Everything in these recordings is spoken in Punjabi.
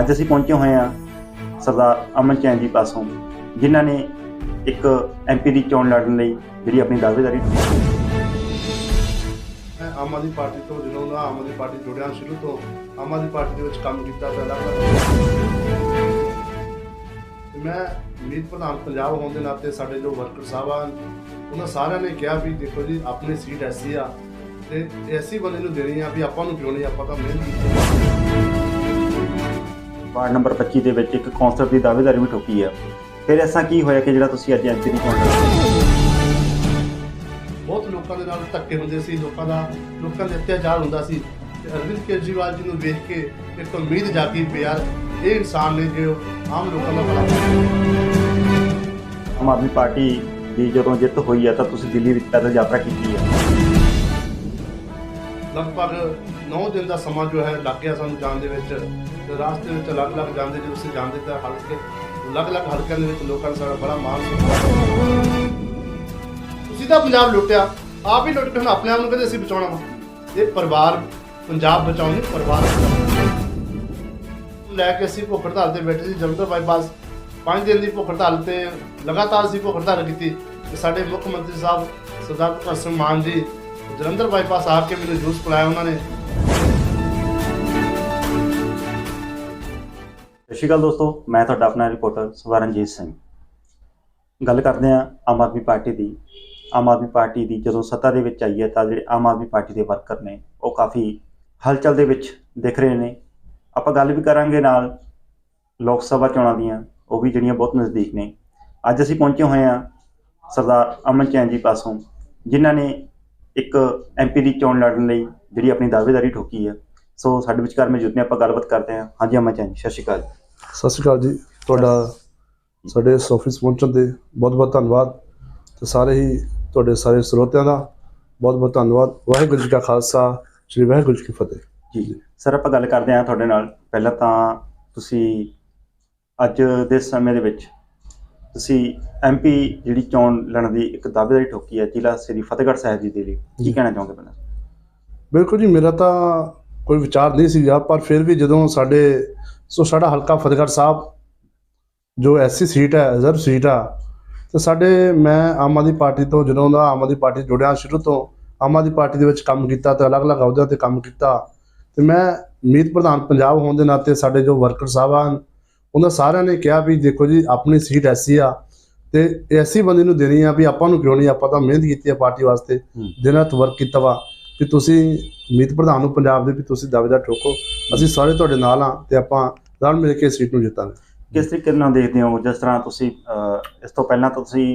ਅੱਜ ਅਸੀਂ ਪਹੁੰਚੇ ਹੋਏ ਹਾਂ ਸਰਦਾਰ ਅਮਨ ਚੈਨ ਜੀ ਪਾਸੋਂ, ਜਿਨ੍ਹਾਂ ਨੇ ਇੱਕ ਐਮਪੀ ਦੀ ਚੋਣ ਲੜਨ ਲਈ ਜਿਹੜੀ ਆਪਣੀ ਦਾਅਵੇਦਾਰੀ ਮੈਂ ਆਮ ਆਦਮੀ ਪਾਰਟੀ ਤੋਂ ਜਦੋਂ ਦਾ ਆਮ ਆਦਮੀ ਪਾਰਟੀ ਜੁੜਿਆ ਸ਼ੁਰੂ ਤੋਂ, ਆਮ ਆਦਮੀ ਪਾਰਟੀ ਦੇ ਵਿੱਚ ਕੰਮ ਕੀਤਾ ਪਹਿਲਾਂ ਤੇ। ਮੈਂ ਮੀਤ ਪ੍ਰਧਾਨ ਪੰਜਾਬ ਹੋਣ ਦੇ ਨਾਤੇ ਸਾਡੇ ਜੋ ਵਰਕਰ ਸਾਹਿਬਾਨ, ਉਹਨਾਂ ਸਾਰਿਆਂ ਨੇ ਕਿਹਾ ਵੀ ਦੇਖੋ ਜੀ, ਆਪਣੀ ਸੀਟ ਐਸੀ ਆ, ਤੇ ਐਸੀ ਬੰਦੇ ਨੂੰ ਦੇਣੀ ਆ ਵੀ ਆਪਾਂ ਨੂੰ ਕਿਉਂ ਨਹੀਂ, ਆਪਾਂ ਤਾਂ ਮਿਹਨਤ ਕੀਤੀ। ਵਾਰਡ ਨੰਬਰ 25 ਦੇ ਵਿੱਚ ਇੱਕ ਕੌਂਸਲਰ ਦੀ ਦਾਅਵੇਦਾਰੀ ਵੀ ਠੋਕੀ ਆ ਫਿਰ ਐਸਾ ਕੀ ਹੋਇਆ ਕਿ ਜਿਹੜਾ ਤੁਸੀਂ ਅੱਜ ਐਮਪੀ ਚੋਣ ਲੜ ਬਹੁਤ ਲੋਕਾਂ ਦੇ ਨਾਲ ਧੱਕੇ ਹੁੰਦੇ ਸੀ ਲੋਕਾਂ ਦਾ ਲੋਕਾਂ ਦੇ ਅਤਿਆਚਾਰ ਹੁੰਦਾ ਸੀ। ਅਰਵਿੰਦ ਕੇਜਰੀਵਾਲ ਜੀ ਨੂੰ ਵੇਖ ਕੇ ਇੱਕ ਉਮੀਦ ਜਾਗੀ ਵੀ ਯਾਰ ਇਹ ਇਨਸਾਨ ਨੇ ਜੋ ਆਮ ਲੋਕਾਂ ਦਾ ਭਲਾ ਆਮ ਆਦਮੀ ਪਾਰਟੀ ਦੀ ਜਦੋਂ ਜਿੱਤ ਹੋਈ ਆ ਤਾਂ ਤੁਸੀਂ ਦਿੱਲੀ ਵਿੱਚ ਪੈਦਲ ਯਾਤਰਾ ਕੀਤੀ ਆ ਲਗਭਗ 9 ਦਿਨ ਦਾ ਸਮਾਂ ਜੋ ਹੈ, ਲੱਗ ਗਿਆ ਸਾਨੂੰ ਜਾਣ ਦੇ ਵਿੱਚ। ਤੇ ਰਾਸਤੇ ਵਿੱਚ ਅਲੱਗ-ਅਲੱਗ ਜਾਂਦੇ, ਜਦੋਂ ਅਸੀਂ ਜਾਂਦੇ ਤਾਂ ਹਲਕੇ ਅਲੱਗ-ਅਲੱਗ ਹਲਕਿਆਂ ਦੇ ਵਿੱਚ ਲੋਕਾਂ ਨੇ ਸਾਡਾ ਬੜਾ ਮਾਣ ਸਤਿਕਾਰ ਤੁਸੀਂ ਤਾਂ ਪੰਜਾਬ ਲੁੱਟਿਆ। ਆਪ ਹੀ ਲੁੱਟ ਕੇ ਹੁਣ ਆਪਣੇ ਆਪ ਨੂੰ ਕਹਿੰਦੇ ਅਸੀਂ ਬਚਾਉਣਾ ਵਾ। ਇਹ ਪਰਿਵਾਰ, ਪੰਜਾਬ ਬਚਾਉਣ ਬਚਾਉਣੀ ਪਰਿਵਾਰ ਲੈ ਕੇ ਅਸੀਂ ਭੁੱਖ ਹੜਤਾਲ ਤੇ ਬੈਠੇ ਸੀ ਜਲੰਧਰ ਬਾਈਪਾਸ 5 ਦਿਨ ਦੀ ਭੁੱਖ ਹੜਤਾਲ ਤੇ ਲਗਾਤਾਰ ਅਸੀਂ ਭੁੱਖ ਹੜਤਾਲ ਕੀਤੀ। ਤੇ ਸਾਡੇ ਮੁੱਖ ਮੰਤਰੀ ਸਾਹਿਬ ਸਰਦਾਰ ਭਗਵੰਤ ਸਿੰਘ ਮਾਨ ਜੀ ਜਲੰਧਰ ਬਾਈਪਾਸ ਆ ਕੇ ਮੈਨੂੰ ਜੂਸ ਪਿਲਾਇਆ ਉਹਨਾਂ ਨੇ। ਸਤਿ ਸ਼੍ਰੀ ਅਕਾਲ ਦੋਸਤੋ, ਮੈਂ ਤੁਹਾਡਾ ਆਪਣਾ ਰਿਪੋਰਟਰ ਸਵਰਨਜੀਤ ਸਿੰਘ। ਗੱਲ ਕਰਦੇ ਹਾਂ ਆਮ ਆਦਮੀ ਪਾਰਟੀ ਦੀ। ਆਮ ਆਦਮੀ ਪਾਰਟੀ ਦੀ ਜਦੋਂ ਸੱਤਾ ਦੇ ਵਿੱਚ ਆਈ ਹੈ ਤਾਂ ਜਿਹੜੇ ਆਮ ਆਦਮੀ ਪਾਰਟੀ ਦੇ ਵਰਕਰ ਨੇ, ਉਹ ਕਾਫੀ ਹਲਚਲ ਦੇ ਵਿੱਚ ਦਿਖ ਰਹੇ ਨੇ। ਆਪਾਂ ਗੱਲ ਵੀ ਕਰਾਂਗੇ ਨਾਲ ਲੋਕ ਸਭਾ ਚੋਣਾਂ ਦੀਆਂ, ਉਹ ਵੀ ਜਿਹੜੀਆਂ ਬਹੁਤ ਨਜ਼ਦੀਕ ਨੇ। ਅੱਜ ਅਸੀਂ ਪਹੁੰਚੇ ਹੋਏ ਹਾਂ ਸਰਦਾਰ ਅਮਨ ਚੈਨ ਜੀ ਪਾਸੋਂ, ਜਿਨ੍ਹਾਂ ਨੇ ਇੱਕ ਐਮਪੀ ਦੀ ਚੋਣ ਲੜਨ ਲਈ ਜਿਹੜੀ ਆਪਣੀ ਦਾਅਵੇਦਾਰੀ ਠੋਕੀ ਹੈ ਸੋ ਸਾਡੇ ਵਿਚਕਾਰ ਮੌਜੂਦ ਨੇ ਆਪਾਂ ਗੱਲਬਾਤ ਕਰਦੇ ਹਾਂ। ਹਾਂਜੀ ਅਮਨ ਚੈਨ ਜੀ ਸਤਿ ਸ਼੍ਰੀ ਅਕਾਲ ਸਤਿ ਸ਼੍ਰੀ ਅਕਾਲ ਜੀ। ਤੁਹਾਡਾ ਸਾਡੇ ਇਸ ਆਫਿਸ ਪਹੁੰਚਣ ਤੇ ਬਹੁਤ ਬਹੁਤ ਧੰਨਵਾਦ ਤੇ ਸਾਰੇ ਹੀ ਤੁਹਾਡੇ ਸਾਰੇ ਸਰੋਤਿਆਂ ਦਾ ਬਹੁਤ ਬਹੁਤ ਧੰਨਵਾਦ। ਵਾਹਿਗੁਰੂ ਜੀ ਕਾ ਖਾਲਸਾ ਸ੍ਰੀ ਵਾਹਿਗੁਰੂ ਜੀ ਕੀ ਫਤਿਹ। ਜੀ ਸਰ ਆਪਾਂ ਗੱਲ ਕਰਦੇ ਹਾਂ ਤੁਹਾਡੇ ਨਾਲ। ਪਹਿਲਾਂ ਤਾਂ ਤੁਸੀਂ ਅੱਜ ਦੇ ਸਮੇਂ ਦੇ ਵਿੱਚ ਤੁਸੀਂ ਐਮਪੀ ਜਿਹੜੀ ਚੋਣ ਲੜਨ ਦੀ ਇੱਕ ਦਾਅਵੇਦਾਰੀ ਠੋਕੀ ਹੈ ਜ਼ਿਲ੍ਹਾ ਸ੍ਰੀ ਫਤਿਹਗੜ੍ਹ ਸਾਹਿਬ ਜੀ ਦੇ ਲਈ ਕੀ। ਕਹਿਣਾ ਚਾਹੋਗੇ ਪਹਿਲਾਂ ਬਿਲਕੁਲ ਜੀ ਮੇਰਾ ਤਾਂ ਕੋਈ ਵਿਚਾਰ ਨਹੀਂ ਸੀਗਾ ਪਰ ਫਿਰ ਵੀ ਜਦੋਂ ਸਾਡੇ ਸੋ ਸਾਡਾ ਹਲਕਾ ਫਤਿਹਗੜ੍ਹ ਸਾਹਿਬ ਜੋ ਐਸਸੀ ਸੀਟ ਹੈ ਰਿਜ਼ਰਵ ਸੀਟ ਆ ਤੇ ਸਾਡੇ ਮੈਂ ਆਮ ਆਦਮੀ ਪਾਰਟੀ ਤੋਂ ਜਦੋਂ ਦਾ ਆਮ ਆਦਮੀ ਪਾਰਟੀ ਜੁੜਿਆ ਸ਼ੁਰੂ ਤੋਂ ਆਮ ਆਦਮੀ ਪਾਰਟੀ ਦੇ ਵਿੱਚ ਕੰਮ ਕੀਤਾ ਤੇ ਅਲੱਗ-ਅਲੱਗ ਅਹੁਦਿਆਂ ਤੇ ਕੰਮ ਕੀਤਾ ਤੇ ਮੈਂ ਮੀਤ ਪ੍ਰਧਾਨ ਪੰਜਾਬ ਹੋਣ ਦੇ ਨਾਤੇ ਸਾਡੇ ਜੋ ਵਰਕਰ ਸਾਹਿਬਾਨ ਉਹਨਾਂ ਸਾਰਿਆਂ ਨੇ ਕਿਹਾ ਵੀ ਦੇਖੋ ਜੀ ਆਪਣੀ ਸੀਟ ਐਸੀ ਆ ਤੇ ਐਸੀ ਬੰਦੇ ਨੂੰ ਦੇਣੀ ਆ ਵੀ ਆਪਾਂ ਨੂੰ ਕਿਉਂ ਨਹੀਂ ਆਪਾਂ ਤਾਂ ਮਿਹਨਤ ਕੀਤੀ ਆ ਪਾਰਟੀ ਵਾਸਤੇ ਦਿਨ ਰਾਤ ਵਰਕ ਕੀਤਾ ਵਾ ਵੀ ਤੁਸੀਂ ਮੀਤ ਪ੍ਰਧਾਨ ਨੂੰ ਪੰਜਾਬ ਦੇ ਵੀ ਤੁਸੀਂ ਦਾਅਵੇਦਾਰ ਠੋਕੋ ਅਸੀਂ ਸਾਰੇ ਤੁਹਾਡੇ ਨਾਲ ਆ ਤੇ ਆਪਾਂ ਰਲ ਮਿਲ ਕੇ ਸੀਟ ਨੂੰ ਜਿੱਤਾਂਗੇ। ਕਿਸ ਤਰੀਕੇ ਨਾਲ ਦੇਖਦੇ ਹੋ ਜਿਸ ਤਰ੍ਹਾਂ ਤੁਸੀਂ ਇਸ ਤੋਂ ਪਹਿਲਾਂ ਤਾਂ ਤੁਸੀਂ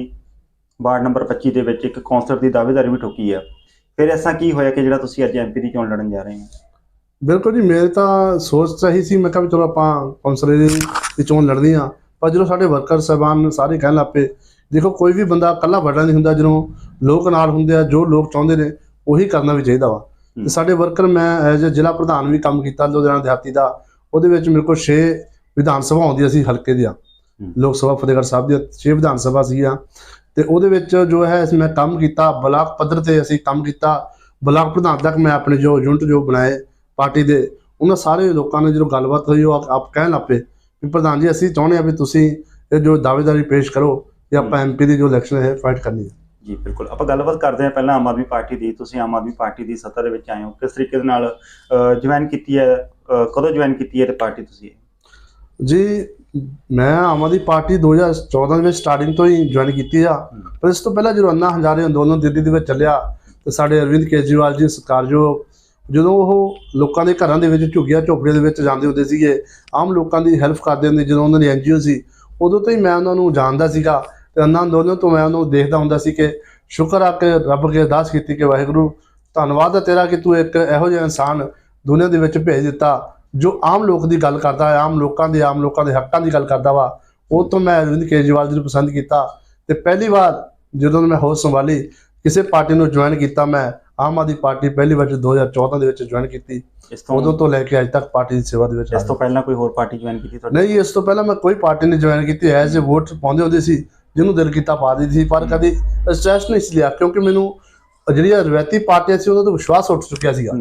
ਵਾਰਡ ਨੰਬਰ 25 ਦੇ ਵਿੱਚ ਇੱਕ ਕੌਂਸਲਰ ਦੀ ਦਾਅਵੇਦਾਰੀ ਵੀ ਠੋਕੀ ਹੈ ਫਿਰ ਐਸਾ ਕੀ ਹੋਇਆ ਕਿ ਜਿਹੜਾ ਤੁਸੀਂ ਅੱਜ ਐਮਪੀ ਦੀ ਚੋਣ ਲੜਨ ਜਾ ਰਹੇ ਹੋ? ਬਿਲਕੁਲ ਜੀ ਮੇਰੇ ਤਾਂ ਸੋਚ ਇਹੀ ਸੀ ਮੈਂ ਕਿਹਾ ਵੀ ਚਲੋ ਆਪਾਂ ਕੌਂਸਲਰ ਦੀ ਚੋਣ ਲੜਨੀ ਆ ਪਰ ਜਦੋਂ ਸਾਡੇ ਵਰਕਰ ਸਾਹਿਬਾਨ ਸਾਰੇ ਕਹਿਣ ਲੱਪੇ ਦੇਖੋ ਕੋਈ ਵੀ ਬੰਦਾ ਇਕੱਲਾ ਵੱਡਾ ਨਹੀਂ ਹੁੰਦਾ ਜਦੋਂ ਲੋਕ ਨਾਲ ਹੁੰਦੇ ਆ ਜੋ ਲੋਕ ਚਾਹੁੰਦੇ ਨੇ ਉਹੀ ਕਰਨਾ ਵੀ ਚਾਹੀਦਾ ਵਾ। ਤੇ ਸਾਡੇ ਵਰਕਰ ਮੈਂ ਐਜ਼ ਜ਼ਿਲ੍ਹਾ ਪ੍ਰਧਾਨ ਵੀ ਕੰਮ ਕੀਤਾ ਲੁਧਿਆਣਾ ਦਿਹਾਤੀ ਦਾ ਉਹਦੇ ਵਿੱਚ ਮੇਰੇ ਕੋਲ 6 ਵਿਧਾਨ ਸਭਾ ਆਉਂਦੀਆਂ ਸੀ ਹਲਕੇ ਦੀਆਂ। ਲੋਕ ਸਭਾ ਫਤਿਹਗੜ੍ਹ ਸਾਹਿਬ ਦੀਆਂ 6 ਵਿਧਾਨ ਸਭਾ ਸੀਗੀਆਂ। ਤੇ ਉਹਦੇ ਵਿੱਚ ਜੋ ਹੈ ਮੈਂ ਕੰਮ ਕੀਤਾ ਬਲਾਕ ਪੱਧਰ ਤੇ ਅਸੀਂ ਕੰਮ ਕੀਤਾ। ਬਲਾਕ ਪ੍ਰਧਾਨ ਤੱਕ ਮੈਂ ਆਪਣੇ ਜੋ ਯੂਨਿਟ ਜੋ ਬਣਾਏ ਪਾਰਟੀ ਦੇ ਉਹਨਾਂ ਸਾਰੇ ਲੋਕਾਂ ਨਾਲ ਜਦੋਂ ਗੱਲਬਾਤ ਹੋਈ ਉਹ ਆਪ- ਕਹਿਣ ਲੱਪੇ ਵੀ ਪ੍ਰਧਾਨ ਜੀ ਅਸੀਂ ਚਾਹੁੰਦੇ ਆ ਵੀ ਤੁਸੀਂ ਇਹ ਜੋ ਦਾਅਵੇਦਾਰੀ ਪੇਸ਼ ਕਰੋ ਕਿ ਆਪਾਂ ਐਮਪੀ ਦੀ ਜੋ ਇਲੈਕਸ਼ਨ ਹੈ ਫਾਈਟ ਕਰਨੀ ਹੈ। ਜੀ ਬਿਲਕੁਲ। ਆਪਾਂ ਗੱਲਬਾਤ ਕਰਦੇ ਹਾਂ ਪਹਿਲਾਂ ਆਮ ਆਦਮੀ ਪਾਰਟੀ ਦੀ। ਤੁਸੀਂ ਆਮ ਆਦਮੀ ਪਾਰਟੀ ਦੀ ਸੱਤਾ ਦੇ ਵਿੱਚ ਆਏ ਹੋ। ਕਿਸ ਤਰੀਕੇ ਦੇ ਨਾਲ ਜੁਆਇਨ ਕੀਤੀ ਹੈ? ਕਦੋਂ ਜੁਆਇਨ ਕੀਤੀ ਹੈ ਤੇ ਪਾਰਟੀ ਤੁਸੀਂ? ਜੀ ਮੈਂ ਆਮ ਆਦਮੀ ਪਾਰਟੀ 2014 ਦੇ ਵਿੱਚ ਸਟਾਰਟਿੰਗ ਤੋਂ ਹੀ ਜੁਆਇਨ ਕੀਤੀ ਆ। ਪਰ ਇਸ ਤੋਂ ਪਹਿਲਾਂ ਜਦੋਂ ਅੰਨਾ ਹਜ਼ਾਰੇ ਅੰਦੋਲਨ ਦਿੱਲੀ ਦੇ ਵਿੱਚ ਚੱਲਿਆ ਤੇ ਸਾਡੇ ਅਰਵਿੰਦ ਕੇਜਰੀਵਾਲ ਜੀ ਸਤਿਕਾਰਯੋਗ ਜਦੋਂ ਉਹ ਲੋਕਾਂ ਦੇ ਘਰਾਂ ਦੇ ਵਿੱਚ ਝੁੱਗੀਆਂ ਝੋਪੜੀਆਂ ਦੇ ਵਿੱਚ ਜਾਂਦੇ ਹੁੰਦੇ ਸੀਗੇ, ਆਮ ਲੋਕਾਂ ਦੀ ਹੈਲਪ ਕਰਦੇ ਹੁੰਦੇ ਜਦੋਂ ਉਹਨਾਂ ਦੀ ਐਨਜੀਓ ਸੀ, ਉਦੋਂ ਤੋਂ ਹੀ ਮੈਂ ਉਹਨਾਂ ਨੂੰ ਜਾਣਦਾ ਸੀਗਾ ਤੇ ਅੰਨਾ ਅੰਦੋਲਨ ਤੋਂ ਮੈਂ ਉਹਨੂੰ ਦੇਖਦਾ ਹੁੰਦਾ ਸੀ ਕਿ ਸ਼ੁਕਰ ਆ ਕਿ ਰੱਬ ਅੱਗੇ ਅਰਦਾਸ ਕੀਤੀ ਕਿ ਵਾਹਿਗੁਰੂ, ਧੰਨਵਾਦ ਹੈ ਤੇਰਾ ਕਿ ਤੂੰ ਇੱਕ ਇਹੋ ਜਿਹਾ ਇਨਸਾਨ ਦੁਨੀਆ ਦੇ ਵਿੱਚ ਭੇਜ ਦਿੱਤਾ, ਜੋ ਆਮ ਲੋਕ ਦੀ ਗੱਲ ਕਰਦਾ ਹੈ, ਆਮ ਲੋਕਾਂ ਦੇ, ਆਮ ਲੋਕਾਂ ਦੇ ਹੱਕਾਂ ਦੀ ਗੱਲ ਕਰਦਾ ਵਾ। ਉਹ ਤੋਂ ਮੈਂ ਅਰਵਿੰਦ ਕੇਜਰੀਵਾਲ ਜੀ ਨੂੰ ਪਸੰਦ ਕੀਤਾ ਤੇ ਪਹਿਲੀ ਵਾਰ ਜਦੋਂ ਮੈਂ ਹੋਸ਼ ਸੰਭਾਲੀ, ਕਿਸੇ ਪਾਰਟੀ ਨੂੰ ਜੁਆਇਨ ਕੀਤਾ ਮੈਂ ਆਮ ਆਦਮੀ ਪਾਰਟੀ ਪਹਿਲੀ ਵਾਰ 2014 ਦੇ ਵਿੱਚ ਜੁਆਇਨ ਕੀਤੀ। ਇਸ ਤੋਂ ਉਦੋਂ ਤੋਂ ਲੈ ਕੇ ਅੱਜ ਤੱਕ ਪਾਰਟੀ ਦੀ ਸੇਵਾ ਦੇ ਵਿੱਚ ਇਸ ਤੋਂ ਪਹਿਲਾਂ ਕੋਈ ਹੋਰ ਪਾਰਟੀ ਜੁਆਇਨ ਕੀਤੀ ਤੁਹਾਡੀ ਨਹੀਂ ਇਸ ਤੋਂ ਪਹਿਲਾਂ ਮੈਂ ਕੋਈ ਪਾਰਟੀ ਨਹੀਂ ਜੁਆਇਨ ਕੀਤੀ। ਐਜ਼ ਅ ਵੋਟ ਪਾਉਂਦੇ ਹੁੰਦੇ ਸੀ ਜਿਹਨੂੰ ਦਿਲ ਕੀਤਾ ਪਾ ਦਿੱਤੀ ਸੀ ਪਰ ਕਦੀ ਸਟ੍ਰੈਸ ਨਹੀਂ ਸੀ ਲਿਆ ਕਿਉਂਕਿ ਮੈਨੂੰ ਜਿਹੜੀਆਂ ਰਵਾਇਤੀ ਪਾਰਟੀਆਂ ਸੀ ਉਹਨਾਂ ਤੋਂ ਵਿਸ਼ਵਾਸ ਉੱਠ ਚੁੱਕਿਆ ਸੀਗਾ।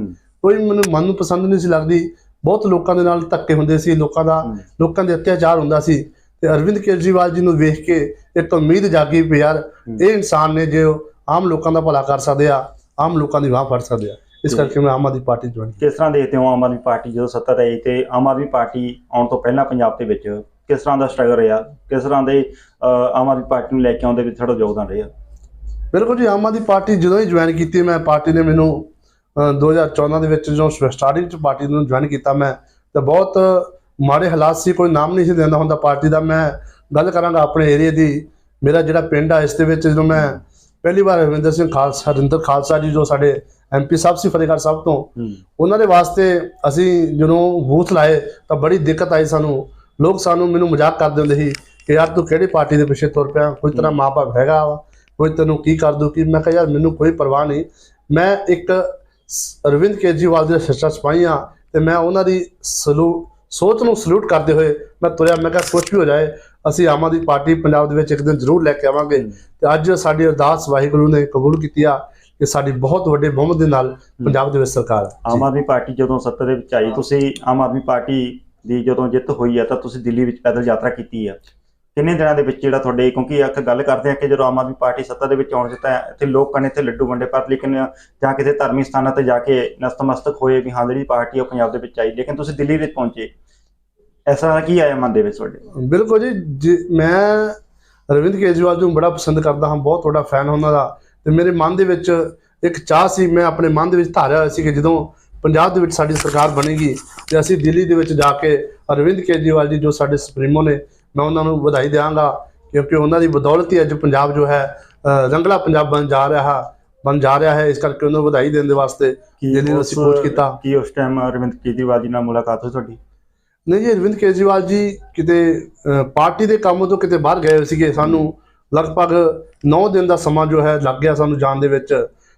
ਕੋਈ ਮੈਨੂੰ ਮਨ ਨੂੰ ਪਸੰਦ ਨਹੀਂ ਸੀ ਲੱਗਦੀ। ਬਹੁਤ ਲੋਕਾਂ ਦੇ ਨਾਲ ਧੱਕੇ ਹੁੰਦੇ ਸੀ ਲੋਕਾਂ ਦਾ। ਲੋਕਾਂ ਦੇ ਅਤਿਆਚਾਰ ਹੁੰਦਾ ਸੀ। ਤੇ ਅਰਵਿੰਦ ਕੇਜਰੀਵਾਲ ਜੀ ਨੂੰ ਵੇਖ ਕੇ ਇੱਕ ਉਮੀਦ ਜਾਗੀ ਵੀ ਯਾਰ ਇਹ ਇਨਸਾਨ ਨੇ ਜੋ ਆਮ ਲੋਕਾਂ ਦਾ ਭਲਾ ਕਰ ਸਕਦੇ ਆ ਆਮ ਲੋਕਾਂ ਦੀ ਬਾਹ ਫੜ ਸਕਦੇ ਆ। ਇਸ ਕਰਕੇ ਮੈਂ ਆਮ ਆਦਮੀ ਪਾਰਟੀ ਜੁਆਇਨ ਕਿਸ ਤਰ੍ਹਾਂ ਦੇਖਦੇ ਹੋ ਆਮ ਆਦਮੀ ਪਾਰਟੀ ਜਦੋਂ ਸੱਤਾ ਤੇ ਆਈ ਤੇ ਆਮ ਆਦਮੀ ਪਾਰਟੀ ਆਉਣ ਤੋਂ ਪਹਿਲਾਂ ਪੰਜਾਬ ਦੇ ਵਿੱਚ ਕਿਸ ਤਰ੍ਹਾਂ ਦਾ ਸਟਰਗਲ ਰਿਹਾ? ਕਿਸ ਤਰ੍ਹਾਂ ਦੇ ਆਮ ਆਦਮੀ ਪਾਰਟੀ ਨੂੰ ਲੈ ਕੇ ਆਉਂਦੇ ਵਿੱਚ ਤੁਹਾਡਾ ਯੋਗਦਾਨ ਰਿਹਾ? ਬਿਲਕੁਲ ਜੀ ਆਮ ਆਦਮੀ ਪਾਰਟੀ ਜਦੋਂ ਹੀ ਜੁਆਇਨ ਕੀਤੀ ਮੈਂ ਪਾਰਟੀ ਨੇ ਮੈਨੂੰ ਅ, 2014 ਦੇ ਵਿੱਚ ਜਦੋਂ ਸਟਾਰਟਿੰਗ ਚ ਪਾਰਟੀ ਨੂੰ ਜੁਆਇਨ ਕੀਤਾ ਮੈਂ ਤਾਂ ਬਹੁਤ ਮਾੜੇ ਹਾਲਾਤ ਸੀ ਕੋਈ ਨਾਮ ਨਹੀਂ ਸੀ ਦਿੰਦਾ ਹੁੰਦਾ ਪਾਰਟੀ ਦਾ। ਮੈਂ ਗੱਲ ਕਰਾਂਗਾ ਆਪਣੇ ਏਰੀਆ ਦੀ। ਮੇਰਾ ਜਿਹੜਾ ਪਿੰਡ ਆ ਇਸ ਦੇ ਵਿੱਚ ਜਦੋਂ ਮੈਂ ਪਹਿਲੀ ਵਾਰ ਹਰਵਿੰਦਰ ਸਿੰਘ ਖਾਲਸਾ ਹਰਿੰਦਰ ਖਾਲਸਾ ਜੀ ਜੋ ਸਾਡੇ ਐਮਪੀ ਸਾਹਿਬ ਸੀ ਫਤਿਹਗੜ੍ਹ ਸਾਹਿਬ ਤੋਂ ਉਹਨਾਂ ਦੇ ਵਾਸਤੇ ਅਸੀਂ ਜਦੋਂ ਬੂਥ ਲਾਏ ਤਾਂ ਬੜੀ ਦਿੱਕਤ ਆਈ ਸਾਨੂੰ। ਲੋਕ ਸਾਨੂੰ ਮੈਨੂੰ ਮਜ਼ਾਕ ਕਰਦੇ ਹੁੰਦੇ ਸੀ ਕਿ ਯਾਰ ਤੂੰ ਕਿਹੜੀ ਪਾਰਟੀ ਦੇ ਪਿੱਛੇ ਤੁਰ ਪਿਆ? ਕੋਈ ਤੇਰਾ ਮਾਪੇ ਹੈਗਾ ਵਾ। ਕੋਈ ਤੈਨੂੰ ਕੀ ਕਰ ਦੂ ਕੀ? ਮੈਂ ਕਿਹਾ ਯਾਰ ਮੈਨੂੰ ਕੋਈ ਪਰਵਾਹ ਨਹੀਂ। ਮੈਂ ਇੱਕ ਅਰਵਿੰਦ ਕੇਜਰੀਵਾਲ ਦੇ ਸੱਚਾ ਸਿਪਾਹੀ ਹਾਂ ਤੇ ਮੈਂ ਉਹਨਾਂ ਦੀ ਸਲੂ ਸੋਚ ਨੂੰ ਸਲੂਟ ਕਰਦੇ ਹੋਏ ਮੈਂ ਤੁਰਿਆ। ਮੈਂ ਕਿਹਾ ਕੁਛ ਵੀ ਹੋ ਜਾਏ ਅਸੀਂ ਆਮ ਆਦਮੀ ਪਾਰਟੀ ਪੰਜਾਬ ਦੇ ਵਿੱਚ ਇੱਕ ਦਿਨ ਜ਼ਰੂਰ ਲੈ ਕੇ ਆਵਾਂਗੇ। ਤੇ ਅੱਜ ਸਾਡੀ ਅਰਦਾਸ ਵਾਹਿਗੁਰੂ ਨੇ ਕਬੂਲ ਕੀਤੀ ਆ ਕਿ ਸਾਡੀ ਬਹੁਤ ਵੱਡੇ ਬਹੁਮਤ ਦੇ ਨਾਲ ਪੰਜਾਬ ਦੇ ਵਿੱਚ ਸਰਕਾਰ। ਆਮ ਆਦਮੀ ਪਾਰਟੀ ਜਦੋਂ ਸੱਤਾ ਦੇ ਵਿੱਚ ਆਈ ਤੁਸੀਂ ਆਮ ਆਦਮੀ ਪਾਰਟੀ ਦੀ ਜਦੋਂ ਜਿੱਤ ਹੋਈ ਹੈ ਤਾਂ ਤੁਸੀਂ ਦਿੱਲੀ ਵਿੱਚ ਪੈਦਲ ਯਾਤਰਾ ਕੀਤੀ ਹੈ ਕਿੰਨੇ ਦਿਨਾਂ ਦੇ ਵਿੱਚ ਜਿਹੜਾ ਤੁਹਾਡੇ ਕਿਉਂਕਿ ਇੱਕ ਗੱਲ ਕਰਦੇ ਆ ਕਿ ਜਦੋਂ ਆਮ ਆਦਮੀ ਪਾਰਟੀ ਸੱਤਾ ਦੇ ਵਿੱਚ ਆਉਣ ਜਿੱਤਾ ਇੱਥੇ ਲੋਕਾਂ ਨੇ ਇੱਥੇ ਲੱਡੂ ਵੰਡੇ ਪਰ ਲੇਕਿਨ ਜਾਂ ਕਿਸੇ ਧਾਰਮਿਕ ਸਥਾਨਾਂ ਤੇ ਜਾ ਕੇ ਨਤਮਸਤਕ ਹੋਏ ਵੀ ਹਾਂ ਜਿਹੜੀ ਪਾਰਟੀ ਉਹ ਪੰਜਾਬ ਦੇ ਵਿੱਚ ਆਈ ਲੇਕਿਨ ਤੁਸੀਂ ਦਿੱਲੀ ਵਿੱਚ ਪਹੁੰਚੇ। ਐਸਾ ਕੀ ਆਇਆ ਮਨ ਦੇ ਵਿੱਚ ਤੁਹਾਡੇ? ਬਿਲਕੁਲ ਜੀ ਜੀ, ਮੈਂ ਅਰਵਿੰਦ ਕੇਜਰੀਵਾਲ ਜੀ ਨੂੰ ਬੜਾ ਪਸੰਦ ਕਰਦਾ ਹਾਂ ਬਹੁਤ ਵੱਡਾ ਫੈਨ ਉਹਨਾਂ ਦਾ। ਤੇ ਮੇਰੇ ਮਨ ਦੇ ਵਿੱਚ ਇੱਕ ਚਾਹ ਸੀ ਮੈਂ ਆਪਣੇ ਮਨ ਦੇ ਵਿੱਚ ਧਾਰਿਆ ਹੋਇਆ ਸੀ ਕਿ ਜਦੋਂ ਪੰਜਾਬ ਦੇ ਵਿੱਚ ਸਾਡੀ ਸਰਕਾਰ ਬਣੇਗੀ ਤੇ ਅਸੀਂ ਦਿੱਲੀ ਦੇ ਵਿੱਚ ਜਾ ਕੇ ਅਰਵਿੰਦ ਕੇਜਰੀਵਾਲ ਜੀ ਜੋ ਸਾਡੇ ਸੁਪਰੀਮੋ ਨੇ ਮੈਂ ਉਹਨਾਂ ਨੂੰ ਵਧਾਈ ਦੇਵਾਂਗਾ ਕਿਉਂਕਿ ਉਹਨਾਂ ਦੀ ਬਦੌਲਤ ਹੀ ਅੱਜ ਪੰਜਾਬ ਜੋ ਹੈ ਅ, ਰੰਗਲਾ ਪੰਜਾਬ ਬਣ ਜਾ ਰਿਹਾ ਬਣ ਜਾ ਰਿਹਾ ਹੈ। ਇਸ ਕਰਕੇ ਉਹਨਾਂ ਨੂੰ ਵਧਾਈ ਦੇਣ ਦੇ ਵਾਸਤੇ ਦਿੱਲੀ ਨੂੰ ਅਸੀਂ ਕੀਤਾ। ਕੀ ਉਸ ਟਾਈਮ ਅਰਵਿੰਦ ਕੇਜਰੀਵਾਲ ਜੀ ਨਾਲ ਮੁਲਾਕਾਤ ਹੋਈ ਤੁਹਾਡੀ? ਨਹੀਂ ਜੀ ਅਰਵਿੰਦ ਕੇਜਰੀਵਾਲ ਜੀ ਕਿਤੇ ਪਾਰਟੀ ਦੇ ਕੰਮ ਤੋਂ ਕਿਤੇ ਬਾਹਰ ਗਏ ਸੀਗੇ ਸਾਨੂੰ ਲਗਭਗ 9 ਦਿਨ ਦਾ ਸਮਾਂ ਜੋ ਹੈ ਲੱਗ ਗਿਆ ਸਾਨੂੰ ਜਾਣ ਦੇ ਵਿੱਚ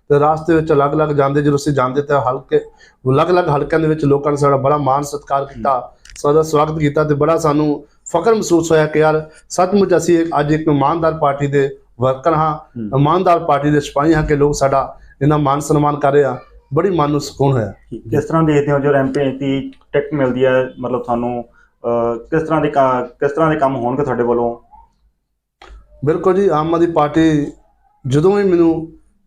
ਤੇ ਰਾਸਤੇ ਵਿੱਚ ਅਲੱਗ-ਅਲੱਗ ਜਾਂਦੇ ਜਦੋਂ ਅਸੀਂ ਜਾਂਦੇ ਤਾਂ ਹਲਕੇ ਅਲੱਗ-ਅਲੱਗ ਹਲਕਿਆਂ ਦੇ ਵਿੱਚ ਲੋਕਾਂ ਨੇ ਸਾਡਾ ਬੜਾ ਮਾਣ ਸਤਿਕਾਰ ਕੀਤਾ ਸਾਡਾ ਸਵਾਗਤ ਕੀਤਾ ਤੇ ਬੜਾ ਸਾਨੂੰ ਫਖਰ ਮਹਿਸੂਸ ਹੋਇਆ ਕਿ ਯਾਰ ਸੱਚਮੁੱਚ ਅਸੀਂ ਅੱਜ ਇੱਕ ਇਮਾਨਦਾਰ ਪਾਰਟੀ ਦੇ ਵਰਕਰ ਹਾਂ ਹੂੰ। ਇਮਾਨਦਾਰ ਪਾਰਟੀ ਦੇ ਸਿਪਾਹੀ ਹਾਂ ਕਿ ਲੋਕ ਸਾਡਾ ਇਹਨਾਂ ਮਾਨ ਸਨਮਾਨ ਕਰ ਰਹੇ ਆ ਬੜੀ ਮਨ ਨੂੰ ਸਕੂਨ ਹੋਇਆ। ਕਿਸ ਤਰ੍ਹਾਂ ਦੇਖਦੇ ਹੋ ਜੋ ਐਮਪੀ ਦੀ ਟਿਕਟ ਮਿਲਦੀ ਹੈ? ਮਤਲਬ ਤੁਹਾਨੂੰ ਕਿਸ ਤਰ੍ਹਾਂ ਦੇ ਕਿਸ ਤਰ੍ਹਾਂ ਦੇ ਕੰਮ ਹੋਣਗੇ ਤੁਹਾਡੇ ਵੱਲੋਂ? ਬਿਲਕੁਲ ਜੀ ਆਮ ਆਦਮੀ ਪਾਰਟੀ ਜਦੋਂ ਵੀ ਮੈਨੂੰ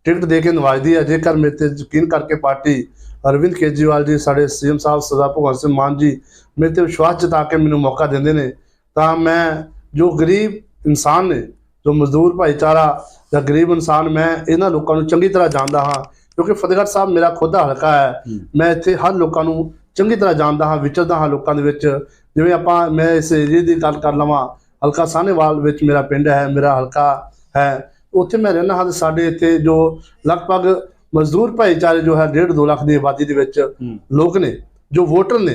ਟਿਕਟ ਦੇ ਕੇ ਨਵਾਜਦੀ ਹੈ ਜੇਕਰ ਮੇਰੇ ਤੇ ਯਕੀਨ ਕਰਕੇ ਪਾਰਟੀ ਅਰਵਿੰਦ ਕੇਜਰੀਵਾਲ ਜੀ ਸਾਡੇ ਸੀਐਮ ਸਾਹਿਬ ਸਰਦਾਰ ਭਗਵੰਤ ਸਿੰਘ ਮਾਨ ਜੀ ਮੇਰੇ ਤੇ ਵਿਸ਼ਵਾਸ ਜਤਾ ਕੇ ਮੈਨੂੰ ਮੌਕਾ ਦਿੰਦੇ ਨੇ ਤਾਂ ਮੈਂ ਜੋ ਗਰੀਬ ਇਨਸਾਨ ਨੇ ਜੋ ਮਜ਼ਦੂਰ ਭਾਈਚਾਰਾ ਜਾਂ ਗਰੀਬ ਇਨਸਾਨ ਮੈਂ ਇਹਨਾਂ ਲੋਕਾਂ ਨੂੰ ਚੰਗੀ ਤਰ੍ਹਾਂ ਜਾਣਦਾ ਹਾਂ। ਕਿਉਂਕਿ ਫਤਿਹਗੜ੍ਹ ਸਾਹਿਬ ਮੇਰਾ ਖੁਦ ਦਾ ਹਲਕਾ ਹੈ। ਮੈਂ ਇੱਥੇ ਹਰ ਲੋਕਾਂ ਨੂੰ ਚੰਗੀ ਤਰ੍ਹਾਂ ਜਾਣਦਾ ਹਾਂ ਵਿਚਰਦਾ ਹਾਂ ਲੋਕਾਂ ਦੇ ਵਿੱਚ। ਜਿਵੇਂ ਆਪਾਂ ਮੈਂ ਇਸ ਏਰੀਏ ਦੀ ਗੱਲ ਕਰ ਲਵਾਂ ਹਲਕਾ ਸਾਹਨੇਵਾਲ ਵਿੱਚ ਮੇਰਾ ਪਿੰਡ ਹੈ ਮੇਰਾ ਹਲਕਾ ਹੈ। ਉੱਥੇ ਮੈਂ ਰਹਿੰਦਾ ਹਾਂ ਸਾਡੇ ਇੱਥੇ ਜੋ ਲਗਭਗ ਮਜ਼ਦੂਰ ਭਾਈਚਾਰੇ ਜੋ ਹੈ 1.5 2 ਲੱਖ ਦੀ ਆਬਾਦੀ ਦੇ ਵਿੱਚ। ਲੋਕ ਨੇ ਜੋ ਵੋਟਰ ਨੇ।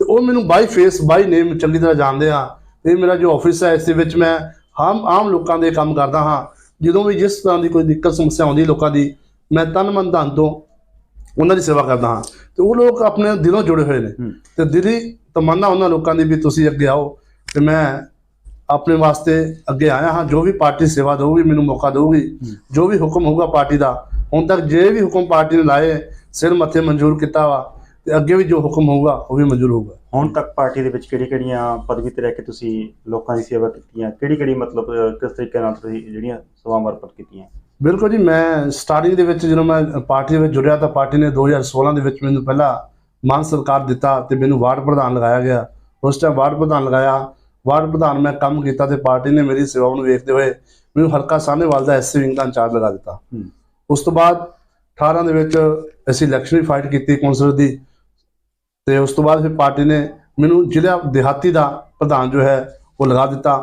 ਤੇ ਉਹ ਮੈਨੂੰ ਬਾਈ ਫੇਸ ਬਾਈ ਨੇਮ ਚੰਗੀ ਤਰ੍ਹਾਂ ਜਾਣਦੇ ਆ। ਇਹ ਮੇਰਾ ਜੋ ਆਫਿਸ ਹੈ ਇਸ ਦੇ ਵਿੱਚ ਮੈਂ ਆਮ ਆਮ ਲੋਕਾਂ ਦੇ ਕੰਮ ਕਰਦਾ ਹਾਂ। ਜਦੋਂ ਵੀ ਜਿਸ ਤਰ੍ਹਾਂ ਦੀ ਕੋਈ ਦਿੱਕਤ ਸਮੱਸਿਆ ਆਉਂਦੀ ਲੋਕਾਂ ਦੀ ਮੈਂ ਤਨ ਮਨ ਧਨ ਤੋਂ ਉਹਨਾਂ ਦੀ ਸੇਵਾ ਕਰਦਾ ਹਾਂ। ਤੇ ਉਹ ਲੋਕ ਆਪਣੇ ਦਿਲੋਂ ਜੁੜੇ ਹੋਏ ਨੇ। ਹੂੰ। ਤੇ ਦਿਲੀ ਤਮੰਨਾ ਉਹਨਾਂ ਲੋਕਾਂ ਦੀ ਵੀ ਤੁਸੀਂ ਅੱਗੇ ਆਓ। ਤੇ ਮੈਂ ਆਪਣੇ ਵਾਸਤੇ ਅੱਗੇ ਆਇਆ ਹਾਂ। ਜੋ ਵੀ ਪਾਰਟੀ ਸੇਵਾ ਦੇਊਗੀ ਮੈਨੂੰ ਮੌਕਾ ਦੇਊਗੀ। ਜੋ ਵੀ ਹੁਕਮ ਹੋਊਗਾ ਪਾਰਟੀ ਦਾ। ਹੁਣ ਤੱਕ ਜੇ ਵੀ ਹੁਕਮ ਪਾਰਟੀ ਨੇ ਲਾਏ ਸਿਰ ਮੱਥੇ ਮਨਜ਼ੂਰ ਕੀਤਾ ਵਾ ਤੇ ਅੱਗੇ ਵੀ ਜੋ ਹੁਕਮ ਹੋਊਗਾ ਉਹ ਵੀ ਮਨਜ਼ੂਰ ਹੋਊਗਾ। ਹੁਣ ਤੱਕ ਪਾਰਟੀ ਦੇ ਵਿੱਚ ਕਿਹੜੀ ਕਿਹੜੀਆਂ ਪਦਵੀ ਤੇ ਰਹਿ ਕੇ ਤੁਸੀਂ ਲੋਕਾਂ ਦੀ ਸੇਵਾ ਕੀਤੀਆਂ? ਕਿਹੜੀ ਕਿਹੜੀ ਮਤਲਬ ਕਿਸ ਤਰੀਕੇ ਨਾਲ ਤੁਸੀਂ ਜਿਹੜੀਆਂ ਸੇਵਾਵਾਂ ਕੀਤੀਆਂ? ਬਿਲਕੁਲ ਜੀ ਮੈਂ ਸਟਾਰਟਿੰਗ ਦੇ ਵਿੱਚ ਜਦੋਂ ਮੈਂ ਪਾਰਟੀ ਦੇ ਵਿੱਚ ਜੁੜਿਆ ਤਾਂ ਪਾਰਟੀ ਨੇ 2016 ਦੇ ਵਿੱਚ ਮੈਨੂੰ ਪਹਿਲਾ ਮਾਨ ਸਰਕਾਰ ਦਿੱਤਾ ਤੇ ਮੈਨੂੰ ਵਾਰਡ ਪ੍ਰਧਾਨ ਲਗਾਇਆ ਗਿਆ ਉਸ ਟਾਈਮ ਵਾਰਡ ਪ੍ਰਧਾਨ ਲਗਾਇਆ ਵਾਰਡ ਪ੍ਰਧਾਨ ਮੈਂ ਕੰਮ ਕੀਤਾ ਤੇ ਪਾਰਟੀ ਨੇ ਮੇਰੀ ਸੇਵਾਵਾਂ ਨੂੰ ਵੇਖਦੇ ਹੋਏ ਮੈਨੂੰ ਹਲਕਾ ਸਾਹਨੇਵਾਲ ਦਾ ਐਸਸੀ ਵਿੰਗ ਦਾ ਇੰਚਾਰਜ ਲਗਾ ਦਿੱਤਾ। ਉਸ ਤੋਂ ਬਾਅਦ 18 ਦੇ ਵਿੱਚ ਅਸੀਂ ਇਲੈਕਸ਼ਨ ਫਾਈਟ ਕੀਤੀ ਕੌਂਸਲਰ ਦੀ ਤੇ ਉਸ ਤੋਂ ਬਾਅਦ ਫਿਰ ਪਾਰਟੀ ਨੇ ਮੈਨੂੰ ਜ਼ਿਲ੍ਹਾ ਦਿਹਾਤੀ ਦਾ ਪ੍ਰਧਾਨ ਜੋ ਹੈ ਉਹ ਲਗਾ ਦਿੱਤਾ।